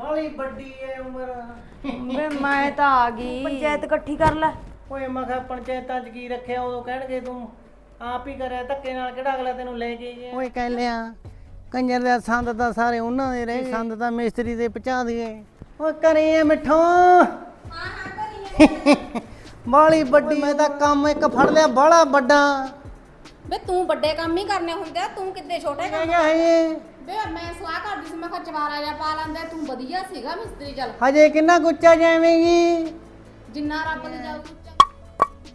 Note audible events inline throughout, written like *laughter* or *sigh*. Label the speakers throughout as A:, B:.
A: ਬਾਲੀ ਵੱਡੀ ਐ ਉਮਰ।
B: ਵੇ ਮੈਂ ਤਾਂ ਆ ਗਈ। ਪੰਚਾਇਤ ਇਕੱਠੀ ਕਰ ਲੈ।
A: ਓਏ ਮੈਂ ਕਿਹਾ ਪੰਚਾਇਤਾਂ 'ਚ ਕੀ ਰੱਖਿਆ ਉਦੋਂ ਕਹਿਣਗੇ ਤੂੰ ਆਪ ਹੀ ਕਰਿਆ ਧੱਕੇ ਨਾਲ ਕਿਹੜਾ ਅਗਲਾ ਤੈਨੂੰ ਲੈ ਕੇ ਗਿਆ ਓਏ ਕਹਿ ਲਿਆ ਕੰਜਰ ਦਾ ਸੰਦ ਤਾਂ ਸਾਰੇ ਉਹਨਾਂ ਦੇ ਰਹੇ ਸੰਦ ਤਾਂ ਮਿਸਤਰੀ ਦੇ ਪਹੁੰਚਾ ਦਈਏ। ਓਏ ਕਰੇ ਐ ਮਿੱਠੋ। ਬਾਲੀ ਵੱਡੀ ਮੈਂ ਤਾਂ ਕੰਮ ਇੱਕ ਫੜ ਲਿਆ ਬਾਲਾ ਵੱਡਾ।
C: ਵੇ ਤੂੰ ਵੱਡੇ ਕੰਮ ਹੀ ਕਰਨੇ ਹੁੰਦੇ ਆ ਤੂੰ ਕਿੱਦੇ ਛੋਟੇ ਕੰਮ
A: ਕਿਆ ਹੈ
C: ਵੇ ਮੈਂ ਸਲਾਹ ਕਰਦੀ ਸੀ ਮੈਂ ਕਿਹਾ ਚਵਾਰਾ ਜਾ ਪਾ ਲੈਂਦੇ ਤੂੰ ਵਧੀਆ ਸੀਗਾ ਮਿਸਤਰੀ ਚੱਲ।
A: ਹਜੇ ਕਿੰਨਾ ਗੁੱਚਾ ਜਾਵੇਂਗੀ
C: ਜਿੰਨਾ ਰੱਬ ਦੇ ਜਾਊ।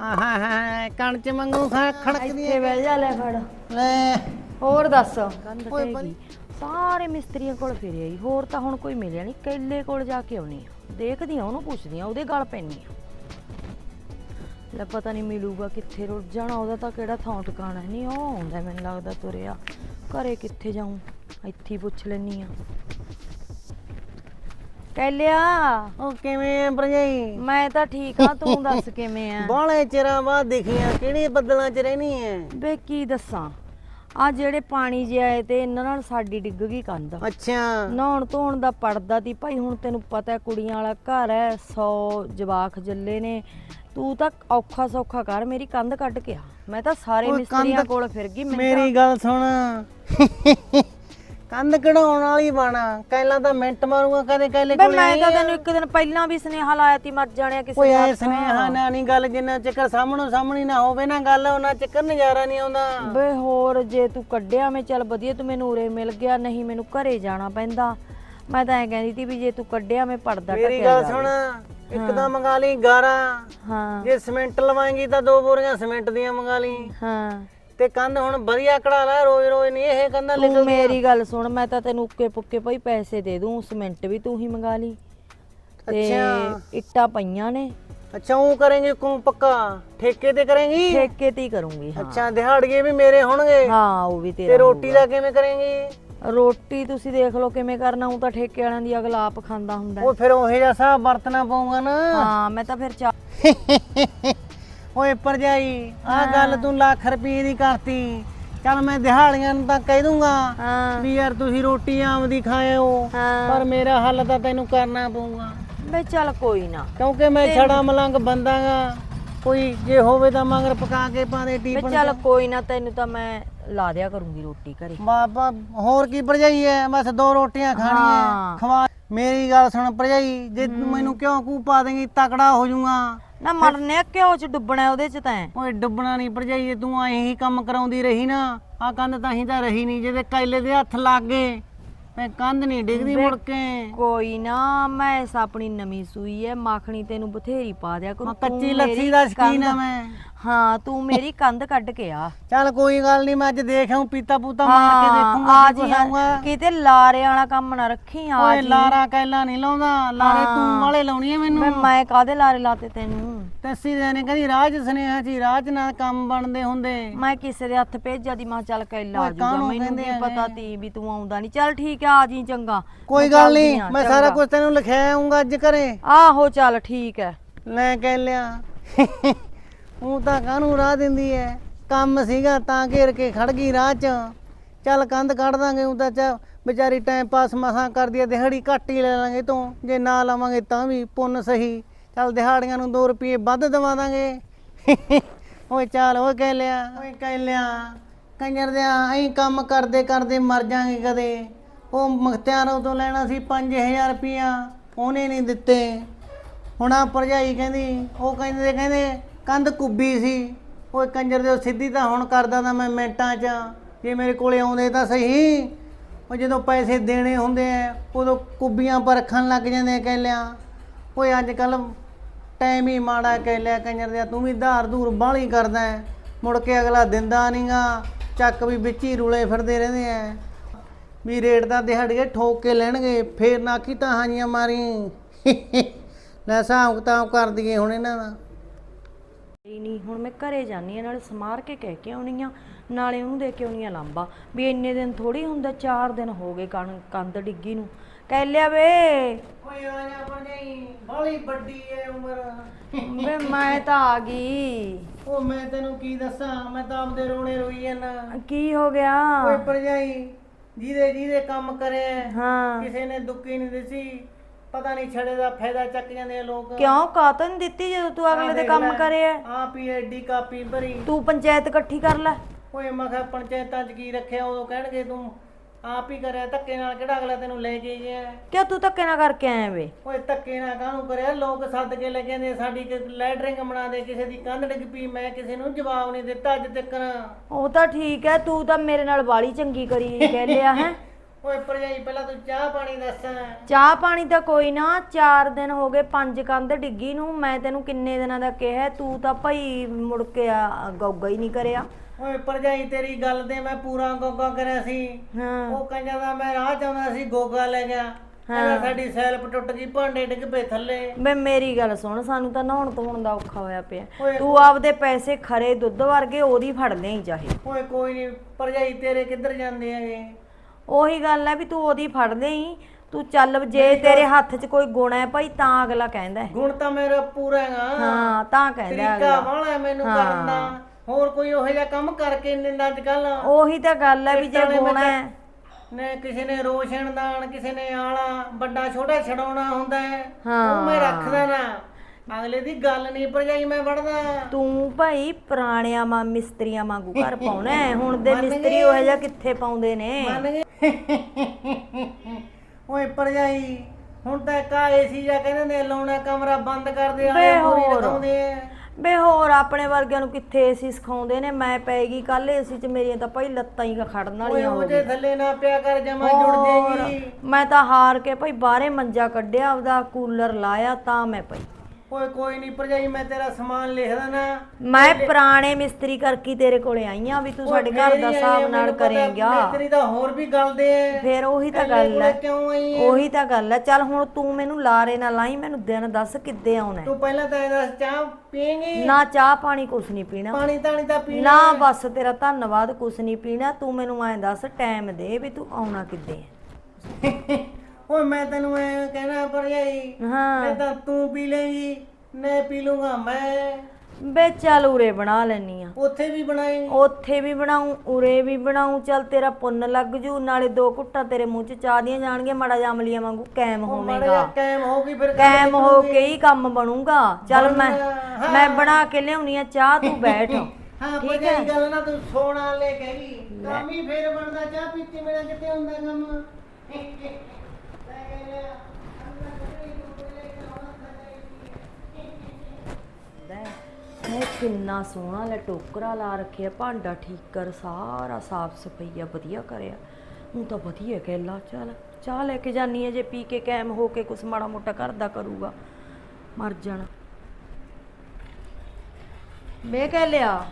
A: ਆਹਾ ਹਾ ਕਣ ਚ ਮੰਗੂ ਖਾ ਖੜਕਦੀ
B: ਇੱਥੇ ਬਹਿ ਜਾ ਲੈ ਫੜ।
A: ਲੈ।
B: ਹੋਰ ਦੱਸ ਢਹਿ ਗਈ। ਸਾਰੇ ਮਿਸਤਰੀਆਂ ਕੋਲ ਫਿਰ ਆਈ ਹੋਰ ਤਾਂ ਹੁਣ ਕੋਈ ਮਿਲਿਆ ਨਹੀਂ। ਕੈਲੇ ਕੋਲ ਜਾ ਕੇ ਆਉਣੀ ਆ। ਦੇਖਦੀ ਆ ਉਹਨੂੰ ਪੁੱਛਦੀ ਆ ਉਹਦੇ ਗਲ ਪੈਣੀ ਆ। ਲੈ ਪਤਾ ਨਹੀਂ ਮਿਲੂਗਾ ਕਿੱਥੇ ਰੁੱਟ ਜਾਣਾ ਉਹਦਾ ਤਾਂ ਕਿਹੜਾ ਥਾਂ ਟਿਕਾਣਾ ਨਹੀਂ ਉਹ ਆਉਂਦਾ ਮੈਨੂੰ ਲੱਗਦਾ ਤੁਰਿਆ। ਘਰੇ ਕਿੱਥੇ ਜਾਊਂ? ਇੱਥੇ ਹੀ ਪੁੱਛ ਲੈਣੀ ਆ ਕੈਲਿਆ
A: ਉਹ ਕਿਵੇਂ ਐ ਭਰਜਾਈ?
B: ਮੈਂ ਤਾਂ ਠੀਕ ਆ ਤੂੰ ਦੱਸ ਕਿਵੇਂ ਆ?
A: ਬਾਲੇ ਚਿਰਾਂ ਬਾਅਦ ਦਿਖੀਆਂ ਕਿਹੜੀ ਬੱਦਲਾਂ 'ਚ ਰਹਿਣੀ ਐ?
B: ਵੇ ਕੀ ਦੱਸਾਂ? ਆ ਜਿਹੜੇ ਪਾਣੀ ਜੇ ਆਏ ਤੇ ਇਹਨਾਂ ਨਾਲ ਸਾਡੀ ਡਿੱਗ ਗਈ ਕੰਧ।
A: ਅੱਛਾ।
B: ਨਹਾਉਣ ਧੋਣ ਦਾ ਪੜਦਾ ਤੀ ਭਾਈ ਹੁਣ ਤੈਨੂੰ ਪਤਾ ਹੈ ਕੁੜੀਆਂ ਵਾਲਾ ਘਰ ਹੈ 100 ਜਵਾਖ ਜੱਲੇ ਨੇ। ਤੂੰ ਤਾਂ ਔਖਾ ਸੌਖਾ ਕਰ ਮੇਰੀ ਕੰਧ ਕੱਢ ਕੇ ਆ। ਮੈਂ ਤਾਂ ਸਾਰੇ
A: ਓਏ
B: ਮਿਸਤਰੀਆਂ
A: ਕੰਧ-
B: ਕੋਲ ਫਿਰ ਗਈ ਮੈਂ
A: ਮੇਰੀ ਗੱਲ ਸੁਣ। ਕੰਧ ਕਢਾਉਣ ਵਾਲੀ ਬਣਾ। ਕਹਿਲਾਂ ਤਾਂ ਮਿੰਟ ਮਾਰੂਗਾ ਕਦੇ ਕਹਿਲੇ
B: ਬਈ
A: ਕੋਲੇ
B: ਮੈਂ ਤਾਂ। ਤੈਨੂੰ ਇੱਕ ਦਿਨ ਪਹਿਲਾਂ ਵੀ ਸੁਨੇਹਾ ਲਾਇਆ ਤੀ ਮਰ ਜਾਣਿਆ ਕਿਸੇ
A: ਕੋਈ ਐ। ਸੁਨੇਹਾ ਨਾ ਨਹੀਂ ਗੱਲ ਜਿੰਨਾ ਚੱਕਰ ਸਾਹਮਣੋਂ ਸਾਹਮਣੀ ਨਾ ਹੋਵੇ ਨਾ ਗੱਲ ਉਹਨਾਂ ਚੱਕਰ ਨਜ਼ਾਰਾ ਨਹੀਂ ਆਉਂਦਾ।
B: ਬੇ ਹੋਰ ਜੇ ਤੂੰ ਕੱਢਿਆ ਮੈਂ ਚੱਲ ਵਧੀਆ ਤੂੰ ਮੈਨੂੰ ਉਰੇ ਮਿਲ ਗਿਆ ਨਹੀਂ ਮੈਨੂੰ ਘਰੇ ਜਾਣਾ ਪੈਂਦਾ। ਮੈਂ ਤਾਂ ਐ ਕਹਿੰਦੀ ਤੀ ਵੀ ਜੇ ਤੂੰ ਕੱਢਿਆ ਮੈਂ ਪੜਦਾ
A: ਮੇਰੀ
B: ਟਕਿਆ
A: ਗੱਲ। ਸੁਣ ਇੱਕ ਤਾਂ ਮੰਗਾ ਲਈ ਗਾਰਾ।
B: ਹਾਂ।
A: ਜੇ ਸਿਮੈਂਟ ਲਵਾਏਂਗੀ ਤਾਂ ਦੋ ਬੋਰੀਆਂ ਸਿਮੈਂਟ ਦੀਆਂ ਮੰਗਾ ਲਈ।
B: ਹਾਂ।
A: ਤੇ ਕੰਧ ਹੁਣ ਵਧੀਆ ਕਢਾ ਲੈ ਰੋਜ਼ ਰੋਜ਼ ਨਹੀਂ ਇਹ ਕੰਧਾਂ
B: ਤੂੰ ਮੇਰੀ ਗੱਲ ਸੁਣ ਮੈਂ ਤਾਂ ਤੈਨੂੰ ਉੱਕੇ ਪੁੱਕੇ ਭਾਈ ਪੈਸੇ ਦੇ ਦੂੰ ਸਿਮੈਂਟ ਵੀ ਤੂੰ ਹੀ ਮੰਗਾ ਲਈ।
A: ਅੱਛਾ।
B: ਇੱਟਾਂ ਪਈਆਂ ਨੇ।
A: ਅੱਛਾ ਉਹ ਕਰੇਂਗੇ ਕੋ ਪੱਕਾ ਠੇਕੇ ਤੇ ਕਰੇਂਗੀ?
B: ਠੇਕੇ ਤੇ ਹੀ ਕਰੂੰਗੀ ਹਾਂ।
A: ਅੱਛਾ ਦਿਹਾੜੀਏ ਵੀ ਮੇਰੇ ਹੋਣਗੇ?
B: ਹਾਂ ਉਹ ਵੀ ਤੇਰਾ ਤੇ
A: ਰੋਟੀ ਦਾ ਕਿਵੇਂ ਕਰੇਂਗੀ?
B: ਹੋਊ। ਰੋਟੀ ਤੁਸੀਂ ਦੇਖ ਲਓ ਕਿਵੇਂ ਕਰਨਾ ਉਹ ਤਾਂ ਠੇਕੇ ਵਾਲਿਆਂ ਦੀ ਅਗਲਾ ਆਪ ਖਾਂਦਾ ਹੁੰਦਾ। ਹੈ।
A: ਉਹ ਫਿਰ ਉਹੇ ਜਿਹਾ ਸਾਬ ਵਰਤਣਾ ਪਊਗਾ ਨਾ।
B: ਹਾਂ ਮੈਂ ਤਾਂ ਫਿਰ ਚਾ *laughs*
A: ਓਏ ਭਰਜਾਈ ਆ ਗੱਲ ਤੂੰ ਲੱਖ ਰੁਪਏ ਦੀ ਕਰਤੀ। ਚੱਲ ਮੈਂ ਦਿਹਾੜੀਆਂ ਨੂੰ ਤਾਂ ਕਹਿ ਦੂੰਗਾ
B: ਹਾਂ।
A: ਵੀ ਯਾਰ ਤੁਸੀਂ ਰੋਟੀ ਆਮਦੀ ਖਾਇਓ
B: ਹਾਂ।
A: ਪਰ ਮੇਰਾ ਹੱਲ ਤਾਂ ਤੈਨੂੰ ਕਰਨਾ ਪਊਗਾ।
B: ਬਈ ਚੱਲ ਕੋਈ ਨਾ।
A: ਕਿਉਂਕਿ ਮੈਂ ਛੜਾ ਮਲੰਗ ਬੰਦਾਗਾ ਕੋਈ ਜੇ ਹੋਵੇ ਤਾਂ ਮਗਰ ਪਕਾ ਕੇ ਪਾਦੇ
B: ਬਈ
A: ਟੀਪਣ
B: ਚੱਲ ਕੋਈ ਨਾ ਤੈਨੂੰ ਤਾਂ ਮੈਂ ਲਾ ਦਿਆ ਕਰੂੰਗੀ ਰੋਟੀ ਘਰੇ।
A: ਬਾਬਾ ਹੋਰ ਕੀ ਭਰਜਾਈ ਐ? ਬਸ ਦੋ ਰੋਟੀਆਂ ਖਾਣੀਆਂ
B: ਹਾਂ।
A: ਖਵਾ ਮੇਰੀ ਗੱਲ ਸੁਣ ਭਰਜਾਈ ਜੇ ਤੂੰ ਮੈਨੂੰ ਕਿਉਂ ਕੂ ਪਾ ਦੇਂਗੀ ਤਕੜਾ ਹੋ ਜਾਊਗਾ
B: ਨਾ ਮਰਨੇ ਘਿਓ ਚ ਡੁੱਬਣਾ ਉਹਦੇ ਚ ਤਾਂ?
A: ਓਏ ਡੁੱਬਣਾ ਨਹੀਂ ਭਰਜਾਈ ਜੇ ਤੂੰ ਐਂ ਹੀ ਕੰਮ ਕਰਾਉਂਦੀ ਰਹੀ ਨਾ। ਆ ਕੰਧ ਤਾਂ ਹੀ ਤਾਂ ਰਹੀ ਨਹੀਂ ਜਿਹਦੇ ਕੈਲੇ ਦੇ ਹੱਥ ਲੱਗ ਗਏ। ਮੈਂ ਕੰਧ ਨਹੀਂ ਡਿੱਗਦੀ ਮੁੜ ਕੇ।
B: ਕੋਈ ਨਾ ਮੈਂ ਇਸ ਆਪਣੀ ਨਵੀਂ ਸੂਈ ਐ ਮਾਖਣੀ ਤੈਨੂੰ ਬਥੇਰੀ ਪਾ ਦਿਆ ਕਰੂੰ
A: ਕੱਚੀ ਲੱਸੀ ਦਾ ਸ਼ਕੀਨ ਆ ਮੈਂ।
B: ਹਾਂ ਤੂੰ ਮੇਰੀ ਕੰਧ ਕੱਢ ਕੇ ਆ।
A: ਚੱਲ ਕੋਈ ਗੱਲ ਨਹੀਂ ਮੈਂ ਅੱਜ ਦੇਖ ਆਊਂ ਪੀਤਾ ਪੂਤਾ ਮਾਰ ਕੇ ਦੇਖੂੰਗਾ
B: ਆ
A: ਕੀ
B: ਜੀ ਕਿਤੇ ਲਾਰੇ ਵਾਲਾ ਕੰਮ ਨਾ ਰੱਖੀ ਆ
A: ਓਏ ਲਾਰਾ ਕੈਲਾ ਨਹੀਂ ਲਾਉਂਦਾ ਲਾਰੇ ਤੂੰ। ਵਾਲੇ ਲਾਉਣੀ ਐ
B: ਮੈਂ
A: ਮੈਨੂੰ।
B: ਮੈਂ ਕਾਦੇ ਲਾਰੇ ਲਾਤੇ ਤੈਨੂੰ?
A: ਤੈਸੀ ਦੇ ਨੇ ਕਹਿੰਦੀ ਰਾਜ ਸੁਨੇਹਾ ਜੀ ਰਾਜ ਨਾਲ ਕੰਮ ਬਣਦੇ ਹੁੰਦੇ।
B: ਮੈਂ ਕਿਸੇ ਦੇ ਹੱਥ ਭੇਜਿਆ ਦੀ ਮਾਂ ਚੱਲ ਕੈਲਾ ਆ
A: ਕਾਹਨੂੰ
B: ਮੈਨੂੰ ਕੀ
A: ਹੈਗੇ?
B: ਪਤਾ ਤੀ ਵੀ ਤੂੰ ਆਉਂਦਾ ਨਹੀਂ ਚੱਲ ਠੀਕ ਆ ਆ ਜੀ ਚੰਗਾ।
A: ਕੋਈ
B: ਮੈਂ
A: ਗੱਲ ਨਹੀਂ ਮੈਂ ਸਾਰਾ। ਕੁਝ ਤੈਨੂੰ ਲਿਖਿਆ ਆਉਂਗਾ ਅੱਜ ਘਰੇ।
B: ਆਹੋ ਚੱਲ ਠੀਕ ਹੈ
A: ਲੈ ਕਹਿ ਲਿਆ ਉਹ ਤਾਂ ਕਾਹਨੂੰ ਰਾਹ ਦਿੰਦੀ ਐ? ਕੰਮ ਸੀਗਾ ਤਾਂ ਘੇਰ ਕੇ ਖੜ ਗਈ ਰਾਹ 'ਚ। ਚੱਲ ਕੰਧ ਕੱਢ ਦਾਂਗੇ ਉਹ ਤਾਂ ਚਾ ਵਿਚਾਰੀ ਟਾਈਮ ਪਾਸ ਮਸਾਂ ਕਰਦੀ ਐ ਦਿਹਾੜੀ ਘੱਟ ਹੀ ਲੈ ਲਾਂਗੇ ਤੋਂ। ਜੇ ਨਾ ਲਵਾਂਗੇ ਤਾਂ ਵੀ ਪੁੰਨ ਸਹੀ। ਚੱਲ ਦਿਹਾੜੀਆਂ ਨੂੰ 2 ਰੁਪਏ ਵੱਧ ਦਵਾ ਦਾਂਗੇ। *laughs* ਓਏ ਚੱਲ ਓਏ ਕਹਿ ਲਿਆ ਓਏ ਕਹਿ ਲਿਆ ਕੰਜਰ ਦੇ ਐਂ ਕੰਮ ਕਰਦੇ ਕਰਦੇ ਮਰ ਜਾਾਂਗੇ ਕਦੇ। ਉਹ ਮੁਖਤਿਆਰੋਂ ਤੋਂ ਲੈਣਾ ਸੀ 5000 ਰੁਪਇਆ ਉਹਨੇ ਨਹੀਂ ਦਿੱਤੇ। ਹੁਣ ਆ ਭਰਜਾਈ ਕਹਿੰਦੀ ਉਹ ਕਹਿੰਦੇ ਕਹਿੰਦੇ ਕੰਧ ਕੁੱਬੀ ਸੀ। ਓਏ ਕੰਜਰ ਦੇ ਸਿੱਧੀ ਤਾਂ ਹੁਣ ਕਰਦਾ ਤਾਂ ਮੈਂ ਮਿੰਟਾਂ 'ਚ। ਜੇ ਮੇਰੇ ਕੋਲੇ ਆਉਂਦੇ ਤਾਂ ਸਹੀ। ਉਹ ਜਦੋਂ ਪੈਸੇ ਦੇਣੇ ਹੁੰਦੇ ਆ ਉਦੋਂ ਕੁੱਬੀਆਂ ਪਰ ਰੱਖਣ ਲੱਗ ਜਾਂਦੇ ਕਹਿ ਲਿਆ ਓਏ ਅੱਜ ਕੱਲ ਟਾਈਮ ਹੀ ਮਾੜਾ ਕਹਿ ਲਿਆ ਕੰਜਰ ਦੇ, ਤੂੰ ਵੀ ਧਾਰ ਧੂਰ ਬਾਹਲੀ ਕਰਦਾ ਮੁੜ ਕੇ ਅਗਲਾ ਦਿੰਦਾ ਨਹੀਂਗਾ ਚੱਕ ਵੀ ਵਿੱਚ ਹੀ ਰੁਲੇ ਫਿਰਦੇ ਰਹਿੰਦੇ ਆ ਵੀ ਰੇਟ ਦਾ ਦਿਹਾੜੀਏ ਠੋਕ ਕੇ ਲੈਣਗੇ, ਫੇਰ ਨਾ ਕੀ ਤਾਂ ਹਾਨੀਆਂ ਮਾਰੀ। ਲੈ ਹਿਸਾਬ ਕਿਤਾਬ ਕਰ ਦਈਏ ਹੁਣ ਇਹਨਾਂ ਦਾ।
B: ਨਹੀਂ ਨਹੀਂ ਹੁਣ ਮੈਂ ਘਰੇ ਜਾਨੀ ਆ ਨਾਲੇ ਸਮਾਰ ਕੇ ਕਹਿ ਕੇ ਆਉਣੀ ਆ ਨਾਲੇ ਉਹਨੂੰ ਦੇ ਕੇ ਆਉਣੀ ਆ ਲਾਂਬਾ। ਵੀ ਇੰਨੇ ਦਿਨ ਥੋੜੀ ਹੁੰਦਾ 4 ਦਿਨ ਹੋ ਗਏ ਕਣ- ਕੰਧ ਡਿੱਗੀ ਨੂੰ। ਕਹਿ ਲਿਆ ਵੇ।
A: ਓਏ ਵੱਡੀ ਉਮਰ।
B: ਵੇ ਮੈਂ ਤਾਂ ਆ ਗਈ।
A: ਉਹ ਮੈਂ ਤੈਨੂੰ ਕੀ ਦੱਸਾਂ ਮੈਂ ਤਾਂ ਆਪਦੇ ਰੋਣੇ ਰੋਈ ਜਾਂਦਾ।
B: ਕੀ ਹੋ ਗਿਆ?
A: ਓਏ ਭਰਜਾਈ ਜਿਹਦੇ ਜਿਹਦੇ ਕੰਮ ਕਰਿਆ
B: ਹਾਂ।
A: ਕਿਸੇ ਨੇ ਦੁੱਕੀ ਨਹੀਂ ਦਿੱਤੀ। ਪਤਾ ਨਹੀਂ ਛੜੇ ਦਾ ਫਾਇਦਾ ਚੱਕ ਜਾਂਦੇ ਆ ਲੋਕ।
B: ਕਿਉਂ? ਕਾਤੋਂ ਨਹੀਂ ਦਿੱਤੀ ਜਦੋਂ ਤੂੰ ਅਗਲੇ ਦੇ ਕੰਮ ਕਰਿਆ
A: ਆਪ ਹੀ ਐਡੀ ਕਾਪੀ ਭਰੀ।
B: ਤੂੰ ਪੰਚਾਇਤ ਇਕੱਠੀ ਕਰ ਲੈ।
A: ਓਏ ਮੈਂ ਕਿਹਾ ਪੰਚਾਇਤਾਂ 'ਚ ਕੀ ਰੱਖਿਆ ਉਦੋਂ ਕਹਿਣਗੇ ਤੂੰ। ਆਪ ਹੀ ਕਰਿਆ ਧੱਕੇ ਨਾਲ ਕਿਹੜਾ ਅਗਲਾ ਤੈਨੂੰ ਲੈ ਕੇ ਗਿਆ?
B: ਕਿਉਂ ਤੂੰ ਧੱਕੇ ਨਾ ਕਰਕੇ ਆਇਆ ਵੇ?
A: ਓਏ ਧੱਕੇ ਨਾਲ ਕਾਹਨੂੰ ਕਰਿਆ? ਲੋਕ ਸੱਦ ਕੇ ਲੈ ਕਹਿੰਦੇ ਸਾਡੀ ਲੈਟਰਿੰਗ ਬਣਾ ਦੇ ਕਿਸੇ ਦੀ ਕੰਧ ਡਿੱਗ ਪਈ ਮੈਂ ਕਿਸੇ ਨੂੰ ਜਵਾਬ ਨਹੀਂ ਦਿੱਤਾ ਅੱਜ ਤੱਕ
B: ਉਹ ਤਾਂ ਠੀਕ ਹੈ ਤੂੰ ਤਾਂ ਮੇਰੇ ਨਾਲ ਬਾਲੀ ਚੰਗੀ ਕਰੀ ਕਹਿ ਲਿਆ ਹੈ। *laughs*
A: ਓਏ ਭਰਜਾਈ ਪਹਿਲਾਂ ਤੂੰ ਚਾਹ ਪਾਣੀ ਦੱਸ।
B: ਚਾਹ ਪਾਣੀ ਤਾਂ ਕੋਈ ਨਾ 4 ਦਿਨ ਹੋ ਗਏ ਪੰਜ ਕੰਧ ਡਿੱਗੀ ਨੂੰ ਮੈਂ ਤੈਨੂੰ ਕਿੰਨੇ ਦਿਨਾਂ ਦਾ ਕਿਹਾ ਤੂੰ ਤਾਂ ਭਾਈ ਮੁੜ ਕੇ ਆ ਗੌਗਾ ਹੀ ਨਹੀਂ ਕਰਿਆ।
A: ਓਏ ਭਰਜਾਈ ਤੇਰੀ ਗੱਲ ਤੇ ਮੈਂ ਪੂਰਾ ਗੋਗਾ ਕਰਿਆ ਸੀ।
B: ਹਾਂ।
A: ਉਹ ਕਹਿੰਦਾ ਦਾ ਮੈਂ ਰਾਹ ਚਾਹੁੰਦਾ ਸੀ ਗੋਗਾ ਲੈ ਗਿਆ। ਕਹਿੰਦਾ ਸਾਡੀ ਸੈਲਫ ਟੁੱਟ ਗਈ ਭਾਂਡੇ ਡਿੱਗ ਪਏ ਥੱਲੇ।
B: ਬੇ ਮੇਰੀ ਗੱਲ ਸੁਣ ਸਾਨੂੰ ਤਾਂ ਨਹਾਉਣ ਧੋਣ ਦਾ ਔਖਾ ਹੋਇਆ ਪਿਆ।
A: ਓਏ
B: ਤੂੰ ਆਪਦੇ ਪੈਸੇ ਖਰੇ ਦੁੱਧ ਵਰਗੇ ਉਹਦੀ ਫੜ ਲਈ ਚਾਹੇ
A: ਓਏ ਕੋਈ ਨਹੀਂ ਭਰਜਾਈ ਤੇਰੇ ਕਿੱਧਰ ਜਾਂਦੇ ਹੈਗੇ?
B: ਉਹੀ ਗੱਲ ਹੈ ਵੀ ਤੂੰ ਉਹਦੀ ਫੜ ਲਈ। ਤੂੰ ਚੱਲ ਜੇ ਤੇਰੇ ਹੱਥ 'ਚ ਕੋਈ ਗੁਣ ਹੈ ਭਾਈ ਤਾਂ ਅਗਲਾ ਕਹਿੰਦਾ ਹੈ।
A: ਗੁਣ ਤਾਂ ਮੇਰਾ ਪੂਰਾ ਹੈਗਾ।
B: ਹਾਂ ਤਾਂ ਕਹਿੰਦਾ
A: ਤਰੀਕਾ
B: ਅਗਲਾ।
A: ਵਾਲਾ ਮੈਨੂੰ ਕਰਨ ਦਾ। ਹੋਰ ਕੋਈ ਉਹੋ ਜਿਹਾ ਕੰਮ ਕਰਕੇ ਨਹੀਂ ਦਿੰਦਾ ਅੱਜ ਕੱਲ
B: ਉਹੀ ਤਾਂ ਗੱਲ ਹੈ ਵੀ ਜੇ ਗੁਣ ਹੈ।
A: ਨੇ ਕਿਸੇ ਨੇ ਰੋਸ਼ਨਦਾਨ ਕਿਸੇ ਨੇ ਆਲਾ ਵੱਡਾ ਛੋਟਾ ਛਡਾਉਣਾ ਹੁੰਦਾ ਹੈ।
B: ਹਾਂ।
A: ਉਹ ਮੈਂ ਰੱਖਦਾ ਨਾ। ਅਗਲੇ ਦੀ ਗੱਲ ਨਹੀਂ ਭਰਜਾਈ ਮੈਂ ਵੜਦਾ।
B: ਤੂੰ ਭਾਈ ਪੁਰਾਣਿਆਂ ਮਾ ਮਿਸਤਰੀਆਂ ਵਾਂਗੂ ਘਰ ਪਾਉਣਾ ਹੈ। ਹੁਣ ਦੇ ਮਿਸਤਰੀ ਉਹ ਜਿਹਾ ਕਿੱਥੇ ਪਾਉਂਦੇ ਨੇ?
A: ਮੰਨ ਗਏ। ਓਏ ਭਰਜਾਈ ਹੁਣ ਤਾਂ ਕਾ ਏਸੀ ਜਾਂ ਕਹਿੰਦੇ ਨੇ ਲਾਉਣਾ ਕਮਰਾ ਬੰਦ ਕਰਦੇ ਆਏ
B: ਬੇ
A: ਪੂਰੀ
B: ਹੋਰ।
A: ਦਿਖਾਉਂਦੇ ਆ।
B: ਬੇ ਹੋਰ ਆਪਣੇ ਵਰਗਿਆਂ ਨੂੰ ਕਿੱਥੇ ਏਸੀ ਸਿਖਾਉਂਦੇ ਨੇ? ਮੈਂ ਪੈਗੀ ਕੱਲ ਏਸੀ 'ਚ ਮੇਰੀਆਂ ਤਾਂ ਭਾਈ ਲੱਤਾਂ ਹੀ ਖੜਨ
A: ਓਏ
B: ਵਾਲੀਆਂ ਹੋ
A: ਉਹਦੇ ਥੱਲੇ ਨਾ ਪਿਆ ਕਰ ਜਮਾ ਜੁੜ
B: ਹੋਰ,
A: ਜੇਗੀ।
B: ਮੈਂ ਤਾਂ ਹਾਰ ਕੇ ਭਾਈ ਬਾਹਰੇ ਮੰਜਾ ਕੱਢਿਆ ਆਪਦਾ ਕੂਲਰ ਲਾਇਆ ਤਾਂ ਮੈਂ ਪਈ
A: ਓਏ ਕੋਈ ਨਹੀਂ ਭਰਜਾਈ ਮੈਂ ਤੇਰਾ ਸਮਾਨ ਲਿਖ ਦੇਣਾ
B: ਮੈਂ ਪੁਰਾਣੇ ਮਿਸਤਰੀ ਕਰਕੇ ਤੇਰੇ ਕੋਲੇ ਆਈ ਆ ਵੀ ਤੂੰ ਸਾਡੇ ਘਰ ਦਾ ਹਿਸਾਬ ਨਾਲ ਕਰੇਂਗਾ।
A: ਮਿਸਤਰੀ ਤਾਂ ਹੋਰ ਵੀ ਗਲਦੇ ਐ
B: ਫੇਰ ਉਹੀ ਤਾਂ ਗੱਲ ਹੈ
A: ਕਿਉਂ ਆਈ?
B: ਉਹੀ ਤਾਂ ਗੱਲ ਹੈ ਚੱਲ ਹੁਣ ਤੂੰ ਮੈਨੂੰ ਲਾਰੇ ਨਾ ਲਾਈ ਮੈਨੂੰ ਦਿਨ ਦੱਸ ਕਿੱਦੇ ਆਉਣਾ।
A: ਤੂੰ ਪਹਿਲਾਂ ਤਾਂ ਦੱਸ ਚਾਹ ਪੀਏਂਗੀ?
B: ਨਾ ਚਾਹ ਪਾਣੀ ਕੁਛ ਨਹੀਂ ਪੀਣਾ।
A: ਪਾਣੀ ਤਾਣੀ ਤਾਂ ਪੀ
B: ਨਾ ਬਸ ਤੇਰਾ ਧੰਨਵਾਦ ਕੁਛ ਨਹੀਂ ਪੀਣਾ। ਤੂੰ ਮੈਨੂੰ ਐਂ ਦੱਸ ਟਾਈਮ ਦੇ ਵੀ ਤੂੰ ਆਉਣਾ ਕਿੱਦੇ ਹੈ। *laughs*
A: ਓਏ ਮੈਂ ਤੈਨੂੰ ਐ ਕਹਿਣਾ ਭਰਜਾਈ
B: ਹਾਂ।
A: ਮੈਂ ਤਾਂ ਤੂੰ ਪੀ ਲੇਗੀ ਮੈਂ ਪੀ ਲੂੰਗਾ ਮੈਂ।
B: ਬੇ ਚੱਲ ਉਰੇ ਬਣਾ ਲੈਨੀ ਆ।
A: ਉੱਥੇ ਵੀ ਬਣਾਏਂਗੀ
B: ਉੱਥੇ ਵੀ ਬਣਾਉ ਉਰੇ ਵੀ ਬਣਾਉ। ਚੱਲ ਤੇਰਾ ਪੁੰਨ ਲੱਗ ਜੂ ਨਾਲੇ ਦੋ ਘੁੱਟਾਂ ਤੇਰੇ ਮੂੰਹ 'ਚ ਚਾਹ ਦੀਆਂ ਜਾਣਗੀਆਂ ਮੜਾ ਜਾਮਲੀਆਂ ਵਾਂਗੂ ਕਾਇਮ ਹੋਵੇਂਗਾ।
A: ਜਿਹਾ ਕਾਇਮ ਹੋਗੀ ਫਿਰ
B: ਕਾਇਮ ਹੋ ਕੇ ਹੀ ਕੰਮ ਬਣੂਗਾ। ਚੱਲ ਮੈਂ ਮੈਂ ਬਣਾ ਕੇ ਲਿਆਉਣੀ ਆ ਚਾਹ ਤੂੰ ਬੈਠ।
A: ਹਾਂ ਭਰਜਾਈ ਗੱਲ ਨਾ ਤੂੰ ਸੋਨਾ ਲੈ ਕੇ ਗਈ ਕੰਮ ਹੀ ਫੇਰ ਬਣਦਾ ਚਾਹ ਪੀਤੀ ਮੇਰਾ ਕਿਤੇ ਹੁੰਦਾ ਕੰਮ।
B: ਮੈਂ ਕਿੰਨਾ ਸੋਹਣਾ ਲੈ ਟੋਕਰਾ ਲਾ ਰੱਖਿਆ ਭਾਂਡਾ ਠੀਕ ਕਰ ਸਾਰਾ ਸਾਫ਼ ਸਫਾਈਆ ਵਧੀਆ ਕਰਿਆ। ਹੁਣ ਤਾਂ ਵਧੀਆ ਕਹਿਲਾ ਚੱਲ। ਚਾਹ ਲੈ ਕੇ ਜਾਨੀ ਹੈ ਜੇ ਪੀ ਕੇ ਕਾਇਮ ਹੋ ਕੇ ਕੁਛ ਮਾੜਾ ਮੋਟਾ ਕਰਦਾ ਕਰੂਗਾ। ਮਰ ਜਾਣਾ। ਮੈਂ ਕਹਿ ਲਿਆ